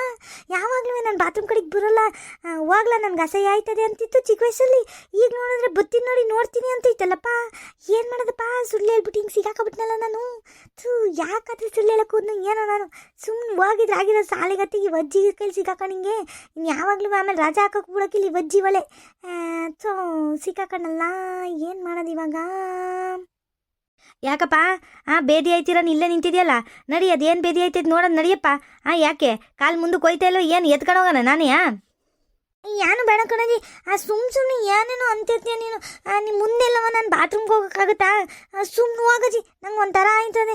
ಯಾವಾಗಲೂ ನಾನು ಬಾತ್ರೂಮ್ ಕಡೆಗೆ ಬರೋಲ್ಲ. ಹೋಗ್ಲ, ನನಗೆ ಅಸಹ್ಯ ಆಯ್ತದೆ ಅಂತಿತ್ತು ಚಿಕ್ಕ ವಯಸ್ಸಲ್ಲಿ. ಈಗ ನೋಡಿದ್ರೆ ಬತ್ತಿನ ನೋಡಿ ನೋಡ್ತೀನಿ ಅಂತೈತಲ್ಲಪ್ಪ. ಏನು ಮಾಡೋದಪ್ಪ? ಸುಳ್ಳು ಹೇಳ್ಬಿಟ್ಟು ಹಿಂಗೆ ಸಿಗಾಕಬಿಟ್ನಲ್ಲ ನಾನು. ಥೂ, ಯಾಕಾದ್ರೆ ಸುಳ್ಳು ಹೇಳಕ್ಕೆ ಏನೋ ನಾನು. ಸುಮ್ಮನೆ ಹೋಗಿದ್ರೆ ಆಗಿರೋ ಸಾಲಿಗತ್ತಿಗೆ ಈ ಅಜ್ಜಿಗೆ ಕೈಲಿ ನಿಂಗೆ ಇನ್ನು ಯಾವಾಗಲೂ ಆಮೇಲೆ ರಜಾ ಹಾಕೋಕೆ ಬಿಡೋಕಿಲ್ಲ ಈ ಅಜ್ಜಿ ಒಲೆ. ಥೂ ಸಿಕ್ಕಾಕೊಂಡಲ್ಲ ಏನು ಮಾಡೋದು ಇವಾಗ? ಯಾಕಪ್ಪ? ಆ ಬೇದಿ ಆಯ್ತೀರ? ಇಲ್ಲೇ ನಿಂತಿದ್ದೀಯಲ್ಲ ನಡಿ, ಅದೇನು ಬೇದಿ ಆಯ್ತೈತೆ ನೋಡೋದು ನಡಿಯಪ್ಪ. ಆ, ಯಾಕೆ? ಕಾಲು ಮುಂದೆ ಹೋಯ್ತಾ ಏನು? ಎತ್ಕೊಂಡು ಹೋಗೋಣ ನಾನೇ ಏನು ಬೇಡ ಕಣಜಿ. ಆ, ಸುಮ್ ಸುಮ್ಮನೆ ಏನೇನೋ ಅಂತಿರ್ತೀಯ ನೀನು. ನೀ ಮುಂದೆಲ್ಲವ ನಾನು ಬಾತ್ರೂಮ್ಗೆ ಹೋಗೋಕ್ಕಾಗುತ್ತಾ? ಸುಮ್ಮನೆ ಹೋಗಜಿ. ನಂಗೆ ಒಂಥರ ಆಯ್ತದೆ.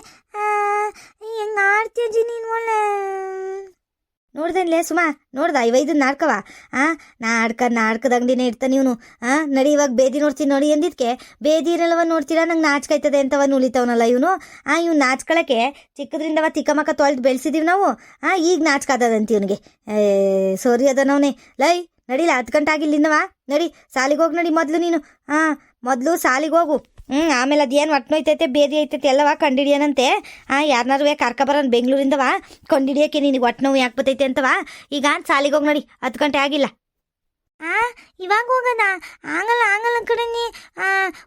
ಹೆಂಗೆ ಆಡ್ತೀಯಜಿ ನೀನು ಒಳ್ಳೆ? ನೋಡ್ದೇನ್ಲೇ ಸುಮಾ, ನೋಡ್ದ? ಇವೈದು ನಾಡ್ಕವ? ಆ, ನಾಡ್ಕ, ನಾಡ್ಕದ ಅಂಗಡಿನೇ ಇರ್ತಾನೆ ಇವನು. ಆ, ನಡಿ ಇವಾಗ ಬೇದಿ ನೋಡ್ತೀನಿ ನೋಡಿ ಎಂದಿದ್ಕೆ? ಬೇದಿ ಇರಲ್ಲವ ನೋಡ್ತೀರಾ? ನಂಗೆ ನಾಚ್ಕೈತದೆ ಅಂತವ ನುಳಿತವನಲ್ಲ ಇವನು. ಆ, ಇವ್ನು ನಾಚ್ಕೊಳಕ್ಕೆ ಚಿಕ್ಕದ್ರಿಂದವ ತಿಕ್ಕಮಕ್ಕ ತೊಳೆದು ಬೆಳೆಸಿದೀವಿ ನಾವು. ಆ, ಈಗ ನಾಚ್ಕಾತದಂತ ಇವನಿಗೆ. ಸೋರಿ ಅದನವನೇ. ಲೈ ನಡಿಲ್ಲ ಹತ್ತು ಗಂಟೆ ಆಗಿಲ್ಲಿಂದವ? ನಡಿ, ಸಾಲಿಗೆ ಹೋಗಿ ನಡಿ ಮೊದಲು ನೀನು. ಹಾಂ ಮೊದಲು ಸಾಲಿಗೆ ಹೋಗು. ಹ್ಞೂ ಆಮೇಲೆ ಅದೇನು ಒಟ್ಟನೋಯ್ತೈತೆ ಬೇದಿ ಐತೈತೆ, ಎಲ್ಲವ ಕಂಡಿಡಿಯನಂತೆ. ಹಾಂ ಯಾರನ್ನಾರು ಕರ್ಕೊಬರೋನ್ ಬೆಂಗಳೂರಿಂದವ? ಕಂಡಿಡಿಯೋಕೆ ನಿನಗೆ ಒಟ್ಟು ನೋವು ಯಾಕೆ ಬರ್ತೈತೆ ಅಂತವ? ಈಗ ಸಾಲಿಗೆ ಹೋಗಿ ನೋಡಿ, ಹತ್ತು ಗಂಟೆ ಆಗಿಲ್ಲ. ಆ, ಇವಾಗ ಹೋಗೋಣ. ಆಗಲ್ಲ ಆಗಲ್ಲ ಕಡೆ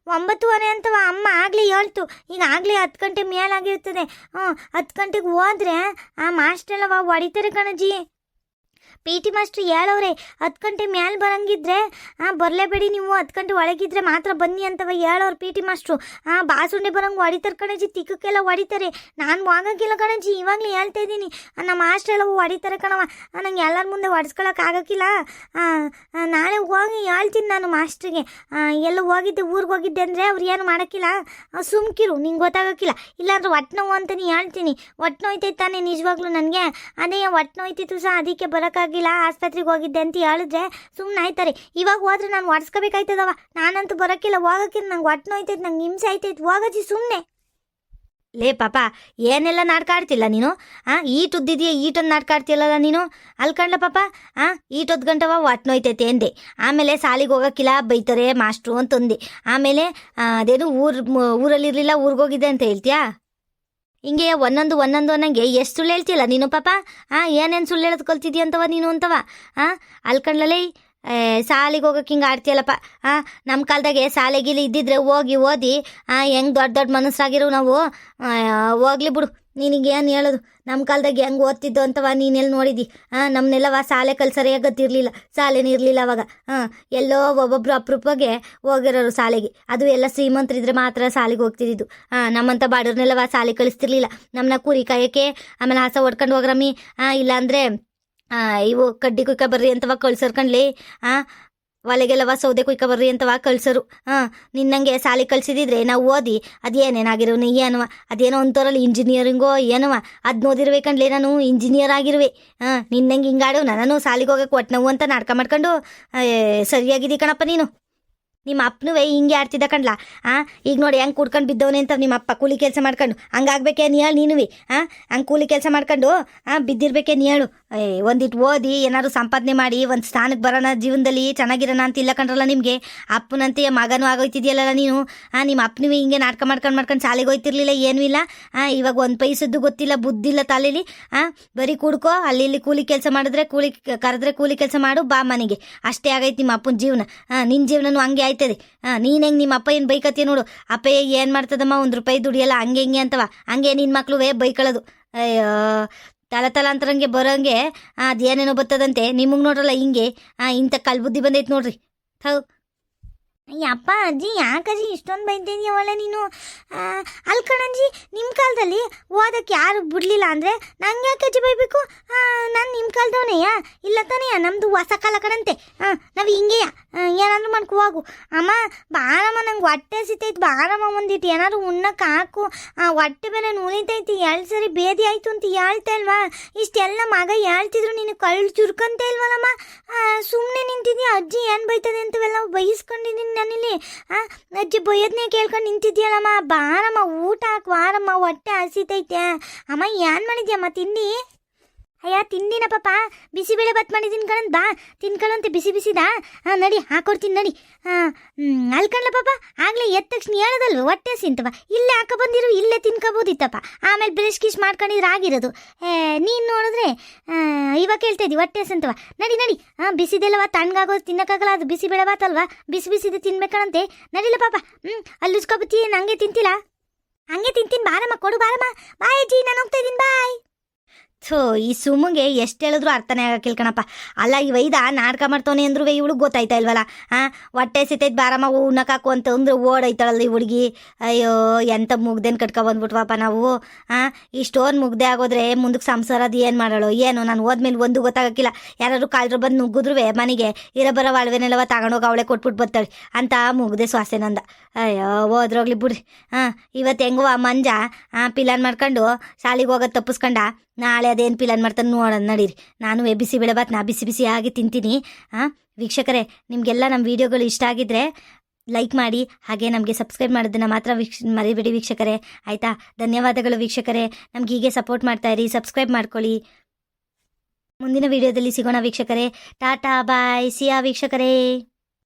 ಒಂಬತ್ತುವರೆ ಅಂತವ, ಅಮ್ಮ ಆಗಲಿ ಹೇಳ್ತು. ಈಗ ಆಗಲಿ ಹತ್ತು ಗಂಟೆ ಮೇಲಾಗಿರ್ತದೆ. ಹ್ಞೂ ಹತ್ತು ಗಂಟೆಗೆ ಹೋದ್ರೆ, ಆ ಮಾಸ್ಟ್ರೆಲ್ಲವ ಹೊಡಿತಾರೆ ಕಣಜಿ. ಪಿ ಟಿ ಮಾಸ್ಟ್ರು ಹೇಳವ್ರೆ, ಹತ್ತು ಗಂಟೆ ಮ್ಯಾಲೆ ಬರಂಗಿದ್ರೆ ಹಾಂ ಬರಲೇಬೇಡಿ ನೀವು, ಹತ್ತು ಗಂಟೆ ಒಳಗಿದ್ರೆ ಮಾತ್ರ ಬನ್ನಿ ಅಂತವ ಹೇಳೋರು ಪಿ ಟಿ ಮಾಸ್ಟ್ರು. ಹಾಂ ಬಾಸುಂಡೆ ಬರಂಗೆ ಹೊಡಿತಾರೆ ಕಣಜಿ, ತಿಕ್ಕಕ್ಕೆಲ್ಲ ಹೊಡಿತಾರೆ. ನಾನು ಹೋಗಕ್ಕಿಲ್ಲ ಕಣಜಿ, ಇವಾಗಲೇ ಹೇಳ್ತಾ ಇದ್ದೀನಿ. ನಮ್ಮ ಮಾಸ್ಟ್ರ್ ಎಲ್ಲ ಹೊಡಿತಾರೆ ಕಣವ. ನಂಗೆ ಎಲ್ಲರ ಮುಂದೆ ಹೊಡ್ಸ್ಕೊಳಕ್ಕೆ ಆಗಕ್ಕಿಲ್ಲ. ನಾಳೆ ಹೋಗಿ ಹೇಳ್ತೀನಿ ನಾನು ಮಾಸ್ಟ್ರಿಗೆ. ಎಲ್ಲ ಹೋಗಿದ್ದೆ, ಊರಿಗೆ ಹೋಗಿದ್ದೆ ಅಂದರೆ ಅವ್ರು ಏನು ಮಾಡೋಕ್ಕಿಲ್ಲ. ಸುಮ್ಕಿರು ನಿಂಗೆ ಗೊತ್ತಾಗೋಕ್ಕಿಲ್ಲ. ಇಲ್ಲಾಂದ್ರೆ ಹೊಟ್ಟೆ ನೋವು ಅಂತ ಹೇಳ್ತೀನಿ. ಹೊಟ್ಟೆ ನೋಯ್ತೈತೆ ತಾನೇ ನಿಜವಾಗ್ಲೂ ನನಗೆ. ಅದೇ ಹೊಟ್ಟೆ ನೋಯ್ತಿತ್ತು ಸಹ ಅದಕ್ಕೆ ಬರೋಕ್ಕಾಗಿಲ್ಲ ಆಸ್ಪತ್ರೆಗೆ ಹೋಗಿದ್ದೆ ಅಂತ ಹೇಳಿದ್ರೆ ಸುಮ್ಮನೆ ಆಯ್ತಾರೆ. ಇವಾಗ ಹೋದ್ರೆ ನಾನು ಒಡ್ಸ್ಕೋಬೇಕಾಯ್ತದವ ನಾನಂತೂ ಬರೋಕ್ಕಿಲ್ಲ, ಹೋಗೋಕ್ಕಿಲ್ಲ, ನಂಗೆ ಒಟ್ಟು ನೋಯ್ತೈತೆ, ನಂಗೆ ಹಿಂಸೆ ಆಯ್ತೈತೆ ಹೋಗಜ್ಜಿ ಸುಮ್ಮನೆ ಲೇ ಪಾಪ, ಏನೆಲ್ಲ ನಾಟಕ ಆಡ್ತಿಲ್ಲ ನೀನು? ಆ, ಈಟ್ ಉದ್ದಿದೆಯಾ ಈಟೊಂದು ನಾಟಕ ಆಡ್ತಿಯಲ್ಲ ನೀನು ಅಲ್ಕಂಡ್ಲ ಪಾಪ? ಆ ಈಟೊತ್ತು ಗಂಟವ ಒಟ್ಟು ನೋಯ್ತೈತೆ ಅಂದೆ ಆಮೇಲೆ ಸಾಲಿಗೆ ಹೋಗೋಕ್ಕಿಲ್ಲ, ಬೈತಾರೆ ಮಾಸ್ಟ್ರು ಅಂತಂದೆ. ಆಮೇಲೆ ಅದೇನು ಊರ್ ಊರಲ್ಲಿರಲಿಲ್ಲ ಊರಿಗೋಗಿದ್ದೆ ಅಂತ ಹೇಳ್ತೀಯಾ? ಹಿಂಗೆ ಒಂದೊಂದು ಒಂದೊಂದು ಅನ್ನಂಗೆ ಎಷ್ಟು ಸುಳ್ಳು ಹೇಳ್ತಿಲ್ಲ ನೀನು ಪಾಪ? ಆ, ಏನೇನು ಸುಳ್ಳು ಹೇಳೋದು ಕಲ್ತಿದ್ಯ ಅಂತವ ನೀನು ಅಂತವ? ಆ ಅಲ್ಕಂಡ್ಲೇ ಸಾಲಿಗೆ ಹೋಗೋಕೆ ಹಿಂಗೆ ಆಡ್ತೀಯಲ್ಲಪ್ಪ. ಆ ನಮ್ಮ ಕಾಲದಾಗೆ ಶಾಲೆಗಿಲಿ ಇದ್ದಿದ್ರೆ ಹೋಗಿ ಓದಿ, ಆ, ಹೆಂಗೆ ದೊಡ್ಡ ದೊಡ್ಡ ಮನಸ್ಸಾಗಿರೋ ನಾವು? ಹೋಗ್ಲಿ ಬಿಡು. ನಿನಗೆ ಏನು ಹೇಳೋದು? ನಮ್ಮ ಕಾಲದಾಗ ಹೆಂಗೆ ಓದ್ತಿದ್ದು ಅಂತವ ನೀನೆಲ್ಲಿ ನೋಡಿದಿ? ಹಾಂ ನಮ್ಮನ್ನೆಲ್ಲವ ಶಾಲೆ ಕಲ್ಸರಿಯಾಗಿ ಗೊತ್ತಿರಲಿಲ್ಲ. ಶಾಲೆನೇ ಇರಲಿಲ್ಲ ಅವಾಗ. ಹಾಂ ಎಲ್ಲೋ ಒಬ್ಬೊಬ್ರು ಅಪರೂಪಗೆ ಹೋಗಿರೋರು ಶಾಲೆಗೆ. ಅದು ಎಲ್ಲ ಶ್ರೀಮಂತರಿದ್ರೆ ಮಾತ್ರ ಶಾಲೆಗೆ ಹೋಗ್ತಿದ್ದು ಹಾಂ ನಮ್ಮಂಥ ಬಾಡೋರ್ನೆಲ್ಲವ ಶಾಲೆ ಕಳಿಸ್ತಿರ್ಲಿಲ್ಲ. ನಮ್ಮನ್ನ ಕುರಿ ಕಾಯಕ್ಕೆ ಆಮೇಲೆ ಹಾಸ ಹೊಡ್ಕೊಂಡು ಹೋಗ್ರಮ್ಮಿ ಹಾಂ ಇಲ್ಲಾಂದರೆ ಇವು ಕಡ್ಡಿ ಕುಯ್ಕ ಬರ್ರಿ ಅಂತವ ಕಳ್ಸರ್ಕಂಡ್ಲಿ ಹಾಂ ಒಲೆಗೆಲ್ಲವ ಸೌದೆ ಕುಯ್ಕ ಬರ್ರಿ ಅಂತವ ಕಳ್ಸರು. ಹಾಂ ನಿನ್ನಂಗೆ ಸಾಲಿ ಕಳ್ಸಿದಿದ್ರೆ ನಾವು ಓದಿ ಅದೇನೇನಾಗಿರೋ ನೀ ಏನವ? ಅದೇನೋ ಅಂತಾರಲ್ಲ ಇಂಜಿನಿಯರಿಂಗೋ ಏನವ? ಅದ್ ಓದಿರ್ಬೇಕಂಡ್ಲೆ ನಾನು ಇಂಜಿನಿಯರ್ ಆಗಿರುವೆ. ಹಾಂ ನಿನ್ನಂಗೆ ಹಿಂಗಾಡು ನಾನು ಸಾಲಿಗೆ ಹೋಗಕ್ಕೆ ಒಟ್ಟು ನೋವು ಅಂತ ನಾಟಕ ಮಾಡ್ಕೊಂಡು ಏ, ಸರಿಯಾಗಿದಿ ಕಣಪ್ಪ ನೀನು. ನಿಮ್ಮ ಅಪ್ಪನೂ ಹಿಂಗೆ ಆಡ್ತಿದ್ದ ಕಣ್ಲಾ? ಆ? ಈಗ ನೋಡಿ ಹೆಂಗೆ ಕುಡ್ಕೊಂಡು ಬಿದ್ದವನೇ ಅಂತ ನಿಮ್ಮ ಅಪ್ಪ ಕೂಲಿ ಕೆಲಸ ಮಾಡ್ಕೊಂಡು. ಹಂಗಾಗ್ಬೇಕೆ ನೀ ಹೇಳು ನೀನುವಿ? ಆ? ಹಂಗೆ ಕೂಲಿ ಕೆಲಸ ಮಾಡ್ಕೊಂಡು? ಆ? ಬಿದ್ದಿರ್ಬೇಕೆ ನೀ ಹೇಳು ಒಂದಿಟ್ಟು ಓದಿ, ಏನಾದ್ರು ಸಂಪಾದನೆ ಮಾಡಿ, ಒಂದು ಸ್ಥಾನಕ್ಕೆ ಬರೋಣ ಜೀವನದಲ್ಲಿ, ಚೆನ್ನಾಗಿರೋಣ ಅಂತ ಇಲ್ಲ ಕಣ್ರಲ್ಲ ನಿಮಗೆ? ಅಪ್ಪನಂತೆ ಮಗನೂ ಆಗೋಯ್ತಿದ್ಯಲ್ಲ ನೀನು? ಆ, ನಿಮ್ಮ ಅಪ್ಪನೂ ಹಿಂಗೆ ನಾಟಕ ಮಾಡ್ಕೊಂಡು ಮಾಡ್ಕೊಂಡು ಶಾಲೆಗೆ ಹೋಯ್ತಿರ್ಲಿಲ್ಲ, ಏನೂ ಇಲ್ಲ? ಆ, ಇವಾಗ ಒಂದು ಪೈಸದ್ದು ಗೊತ್ತಿಲ್ಲ, ಬುದ್ಧಿ ಇಲ್ಲ ತಲೆಲಿ. ಆ, ಬರೀ ಕುಡ್ಕೋ, ಅಲ್ಲಿ ಇಲ್ಲಿ ಕೂಲಿ ಕೆಲಸ ಮಾಡಿದ್ರೆ, ಕೂಲಿ ಕರೆದ್ರೆ ಕೂಲಿ ಕೆಲಸ ಮಾಡು, ಬಾ ಮನೆಗೆ. ಅಷ್ಟೇ ಆಗೈತೆ ನಿಮ್ಮ ಅಪ್ಪನ ಜೀವನ. ಹಾಂ ನಿನ್ನ ಜೀವನನೂ ಹಂಗೆ ಆಯ್ತದೆ ನೀನು ಹೆಂಗೆ ನಿಮ್ಮ ಅಪ್ಪ ಏನು ಬೈಕತ್ತೀಯ ನೋಡು. ಅಪ್ಪ ಏನು ಮಾಡ್ತದಮ್ಮ, ಒಂದು ರೂಪಾಯಿ ದುಡಿಯಲ್ಲ ಹಂಗೆ ಹಿಂಗೆ ಅಂತವ. ಹಂಗೆ ನಿನ್ನ ಮಕ್ಳು ವೇ ಬೈಕೊಳ್ಳೋದು ಅಯ್ಯೋ, ತಲ ತಲಾಂತರಂಗೆ ಬರೋಂಗೆ ಅದೇನೇನೋ ಬರ್ತದಂತೆ ನಿಮಗೆ ನೋಡ್ರಲ್ಲ ಹಿಂಗೆ. ಆ ಇಂಥ ಕಲ್ಬುದ್ಧಿ ಬಂದೈತೆ ನೋಡ್ರಿ. ಹೌ ಅಪ್ಪ ಅಜ್ಜಿ ಯಾಕಜ್ಜಿ ಇಷ್ಟೊಂದು ಬೈತಿದ್ಯಾವಲ್ಲ ನೀನು? ಅಲ್ಲಿ ಕಣಜ್ಜಿ ನಿಮ್ಮ ಕಾಲದಲ್ಲಿ ಓದಕ್ಕೆ ಯಾರು ಬಿಡಲಿಲ್ಲ ಅಂದರೆ ನಂಗೆ ಯಾಕೆ ಅಜ್ಜಿ ಬೈಬೇಕು? ನಾನು ನಿಮ್ಮ ಕಾಲದವನೇಯ? ಇಲ್ಲ ತಾನೆಯ ನಮ್ಮದು ಹೊಸ ಕಾಲ ಕಣಂತೆ. ಹಾಂ ನಾವು ಹಿಂಗೆಯ? ಏನಾದರೂ ಮಾಡ್ಕೊ ಹೋಗು. ಅಮ್ಮ ಬಾರಮ್ಮ ನಂಗೆ ಹೊಟ್ಟೆ ಸಿತೈತಿ ಬಾರಮ್ಮ ಒಂದಿಟ್ಟು ಏನಾದ್ರು ಉಣ್ಣಕ್ಕೆ ಹಾಕು. ಆ, ಹೊಟ್ಟೆ ಬೇರೆ ನುಳಿತೈತಿ ಎರಡು ಸರಿ ಬೇದಿ ಆಯಿತು ಅಂತ ಹೇಳ್ತಾ ಇಷ್ಟೆಲ್ಲ ಮಗ ಹೇಳ್ತಿದ್ರು ನೀನು ಕಳ್ಳು ಚುರ್ಕಂತ ಇಲ್ವಲ್ಲಮ್ಮ? ಸುಮ್ಮನೆ ನಿಂತಿದ್ಯಾ? ಅಜ್ಜಿ ಏನು ಬೈತದೆ ಅಂತವೆಲ್ಲ ಬೈಸ್ಕೊಂಡಿದ್ದೀನಿ ನಾನಿಲ್ಲಿ ಆ, ಅಜ್ಜಿ ಬೈಯೋದನ್ನೇ ಕೇಳ್ಕೊಂಡು ನಿಂತಿದ್ಯಲ್ಲಮ್ಮ. ಬಾರಮ್ಮ ಊಟ ಹಾಕು ಬಾರಮ್ಮ ಹೊಟ್ಟೆ ಹಸಿತೈತೆ. ಅಮ್ಮ ಏನು ಮಾಡಿದ್ಯಮ್ಮ ತಿಂಡಿ? ಅಯ್ಯ ತಿಂದಿನ ಪಾಪ. ಬಿಸಿಬೇಳೆ ಬಾತ್ ಮಾಡಿದ್ದೀನಿ ಕಣಂತ ಬಾ. ತಿನ್ಕೊಳ್ಳಂತೆ ಬಿಸಿ ಬಿಸಿದಾ? ಹಾಂ, ನಡಿ, ಹಾಕೊಡ್ತೀನಿ, ನಡಿ. ಹಾಂ ಅಲ್ಕಣ್ಲ ಪಾಪ? ಆಗಲೇ ಎದ್ದ ತಕ್ಷಣ ಹೇಳೋದಲ್ವ, ಹೊಟ್ಟೆ ಸಿಂತವ ಇಲ್ಲೇ ಹಾಕೊ ಬಂದಿರು, ಇಲ್ಲೇ ತಿನ್ಕೋಬೋದಿತ್ತಪ್ಪ. ಆಮೇಲೆ ಬ್ರಷ್ ಕಿಶ್ ಮಾಡ್ಕೊಂಡಿದ್ರೆ ಆಗಿರೋದು. ನೀನು ನೋಡಿದ್ರೆ ಇವಾಗ ಕೇಳ್ತಾ ಇದ್ದೀವಿ ಹೊಟ್ಟೆ ಸಂತವ ನಡಿ ನಡಿ. ಹಾಂ ಬಿಸಿದೆಲ್ಲವ ತಣ್ಣಗಾಗೋದು ತಿನ್ನೋಕ್ಕಾಗಲ್ಲ, ಅದು ಬಿಸಿ ಬೇಳೆ ಬಾತಲ್ವಾ ಬಿಸಿ ಬಿಸಿದು ತಿನ್ಬೇಕಣಂತೆ ನಡಿಲ್ಲ ಪಾಪ. ಹ್ಞೂ ಅಲ್ಲಿ ಉಸ್ಕೊಬತ್ತಿ ಹಂಗೆ ತಿಂತಿಲ್ಲ ಹಂಗೆ ತಿಂತೀನಿ, ಬಾರಮ್ಮ, ಕೊಡು, ಬಾರಮ್ಮ. ಬಾಯ್ ಅಜ್ಜಿ, ನಾನು ಹೋಗ್ತಾ ಇದ್ದೀನಿ, ಬಾಯ್. ಥೋ, ಈ ಸುಮ್ಮಗೆ ಎಷ್ಟು ಹೇಳಿದ್ರು ಅರ್ಥನೇ ಆಗಕ್ಕಿಲ್ಲ ಕಣಪ್ಪ. ಅಲ್ಲ, ಈ ವೈದ ನಾಟಕ ಮಾಡ್ತಾನೆ ಅಂದ್ರು ಇವಳು ಗೊತ್ತಾಯ್ತಾ ಇಲ್ವಲ್ಲ? ಆ, ಹೊಟ್ಟೆ ಸಿತೈತ್ ಬಾರಮ್ಮ ಉಣ್ಣಕ್ಕಾಕು ಅಂತ ಅಂದ್ರೆ ಓಡೈತಾಳಲ್ಲ ಈ ಹುಡುಗಿ. ಅಯ್ಯೋ, ಎಂತ ಮುಗ್ದೇನು ಕಟ್ಕೊ ಬಂದ್ಬಿಟ್ವಪ್ಪ ನಾವು? ಆ, ಇಷ್ಟೊಂದು ಮುಗ್ದೆ ಆಗೋದ್ರೆ ಮುಂದಕ್ಕೆ ಸಂಸಾರ ಅದು ಏನು ಮಾಡೋಳು? ಏನು, ನಾನು ಹೋದ್ಮೇಲೆ ಒಂದು ಗೊತ್ತಾಗಕ್ಕಿಲ್ಲ. ಯಾರಾದ್ರು ಕಾಲ್ರು ಬಂದು ನುಗ್ಗಿದ್ರು ಮನೆಗೆ. ಇರೋ ಬರೋ ಅಳವೆನೆಲ್ಲವ ತಗೊಂಡೋಗಿ ಅವಳೆ ಕೊಟ್ಬಿಟ್ಟು ಬರ್ತಾಳೆ. ಅಂತ ಮುಗ್ದೆ ಸ್ವಾಸೆ ನಂದ. ಅಯ್ಯೋ, ಹೋದ್ರೋಗ್ಲಿ ಬಿಡ್ರಿ. ಹಾಂ ಇವತ್ತು ಹೆಂಗುವ ಮಂಜ, ಆ ಪಿಲಾನ್ ಮಾಡ್ಕೊಂಡು ಶಾಲೆಗೆ ಹೋಗೋದು ತಪ್ಪಿಸ್ಕೊಂಡ. ನಾಳೆ ಅದೇನು ಪಿಲನ್ ಮಾಡ್ತಾನೆ ನೋಡೋಣ ನಡೀರಿ. ನಾನು ಬಿಸಿ ಬೆಳೆಬಾತ್ ನಾ ಬಿಸಿ ಬಿಸಿ ಆಗಿ ತಿಂತೀನಿ. ಹಾಂ ವೀಕ್ಷಕರೇ, ನಿಮಗೆಲ್ಲ ನಮ್ಮ ವೀಡಿಯೋಗಳು ಇಷ್ಟ ಆಗಿದ್ರೆ ಲೈಕ್ ಮಾಡಿ, ಹಾಗೆ ನಮಗೆ ಸಬ್ಸ್ಕ್ರೈಬ್ ಮಾಡೋದನ್ನ ಮಾತ್ರ ವೀಕ್ಷ, ಮರಿಬೇಡಿ ವೀಕ್ಷಕರೇ. ಆಯಿತಾ? ಧನ್ಯವಾದಗಳು ವೀಕ್ಷಕರೇ. ನಮ್ಗೆ ಹೀಗೆ ಸಪೋರ್ಟ್ ಮಾಡ್ತಾ ಇರಿ ಸಬ್ಸ್ಕ್ರೈಬ್ ಮಾಡ್ಕೊಳ್ಳಿ. ಮುಂದಿನ ವಿಡಿಯೋದಲ್ಲಿ ಸಿಗೋಣ ವೀಕ್ಷಕರೇ. ಟಾಟಾ, ಬಾಯ್. ಸಿಯಾ ವೀಕ್ಷಕರೇ.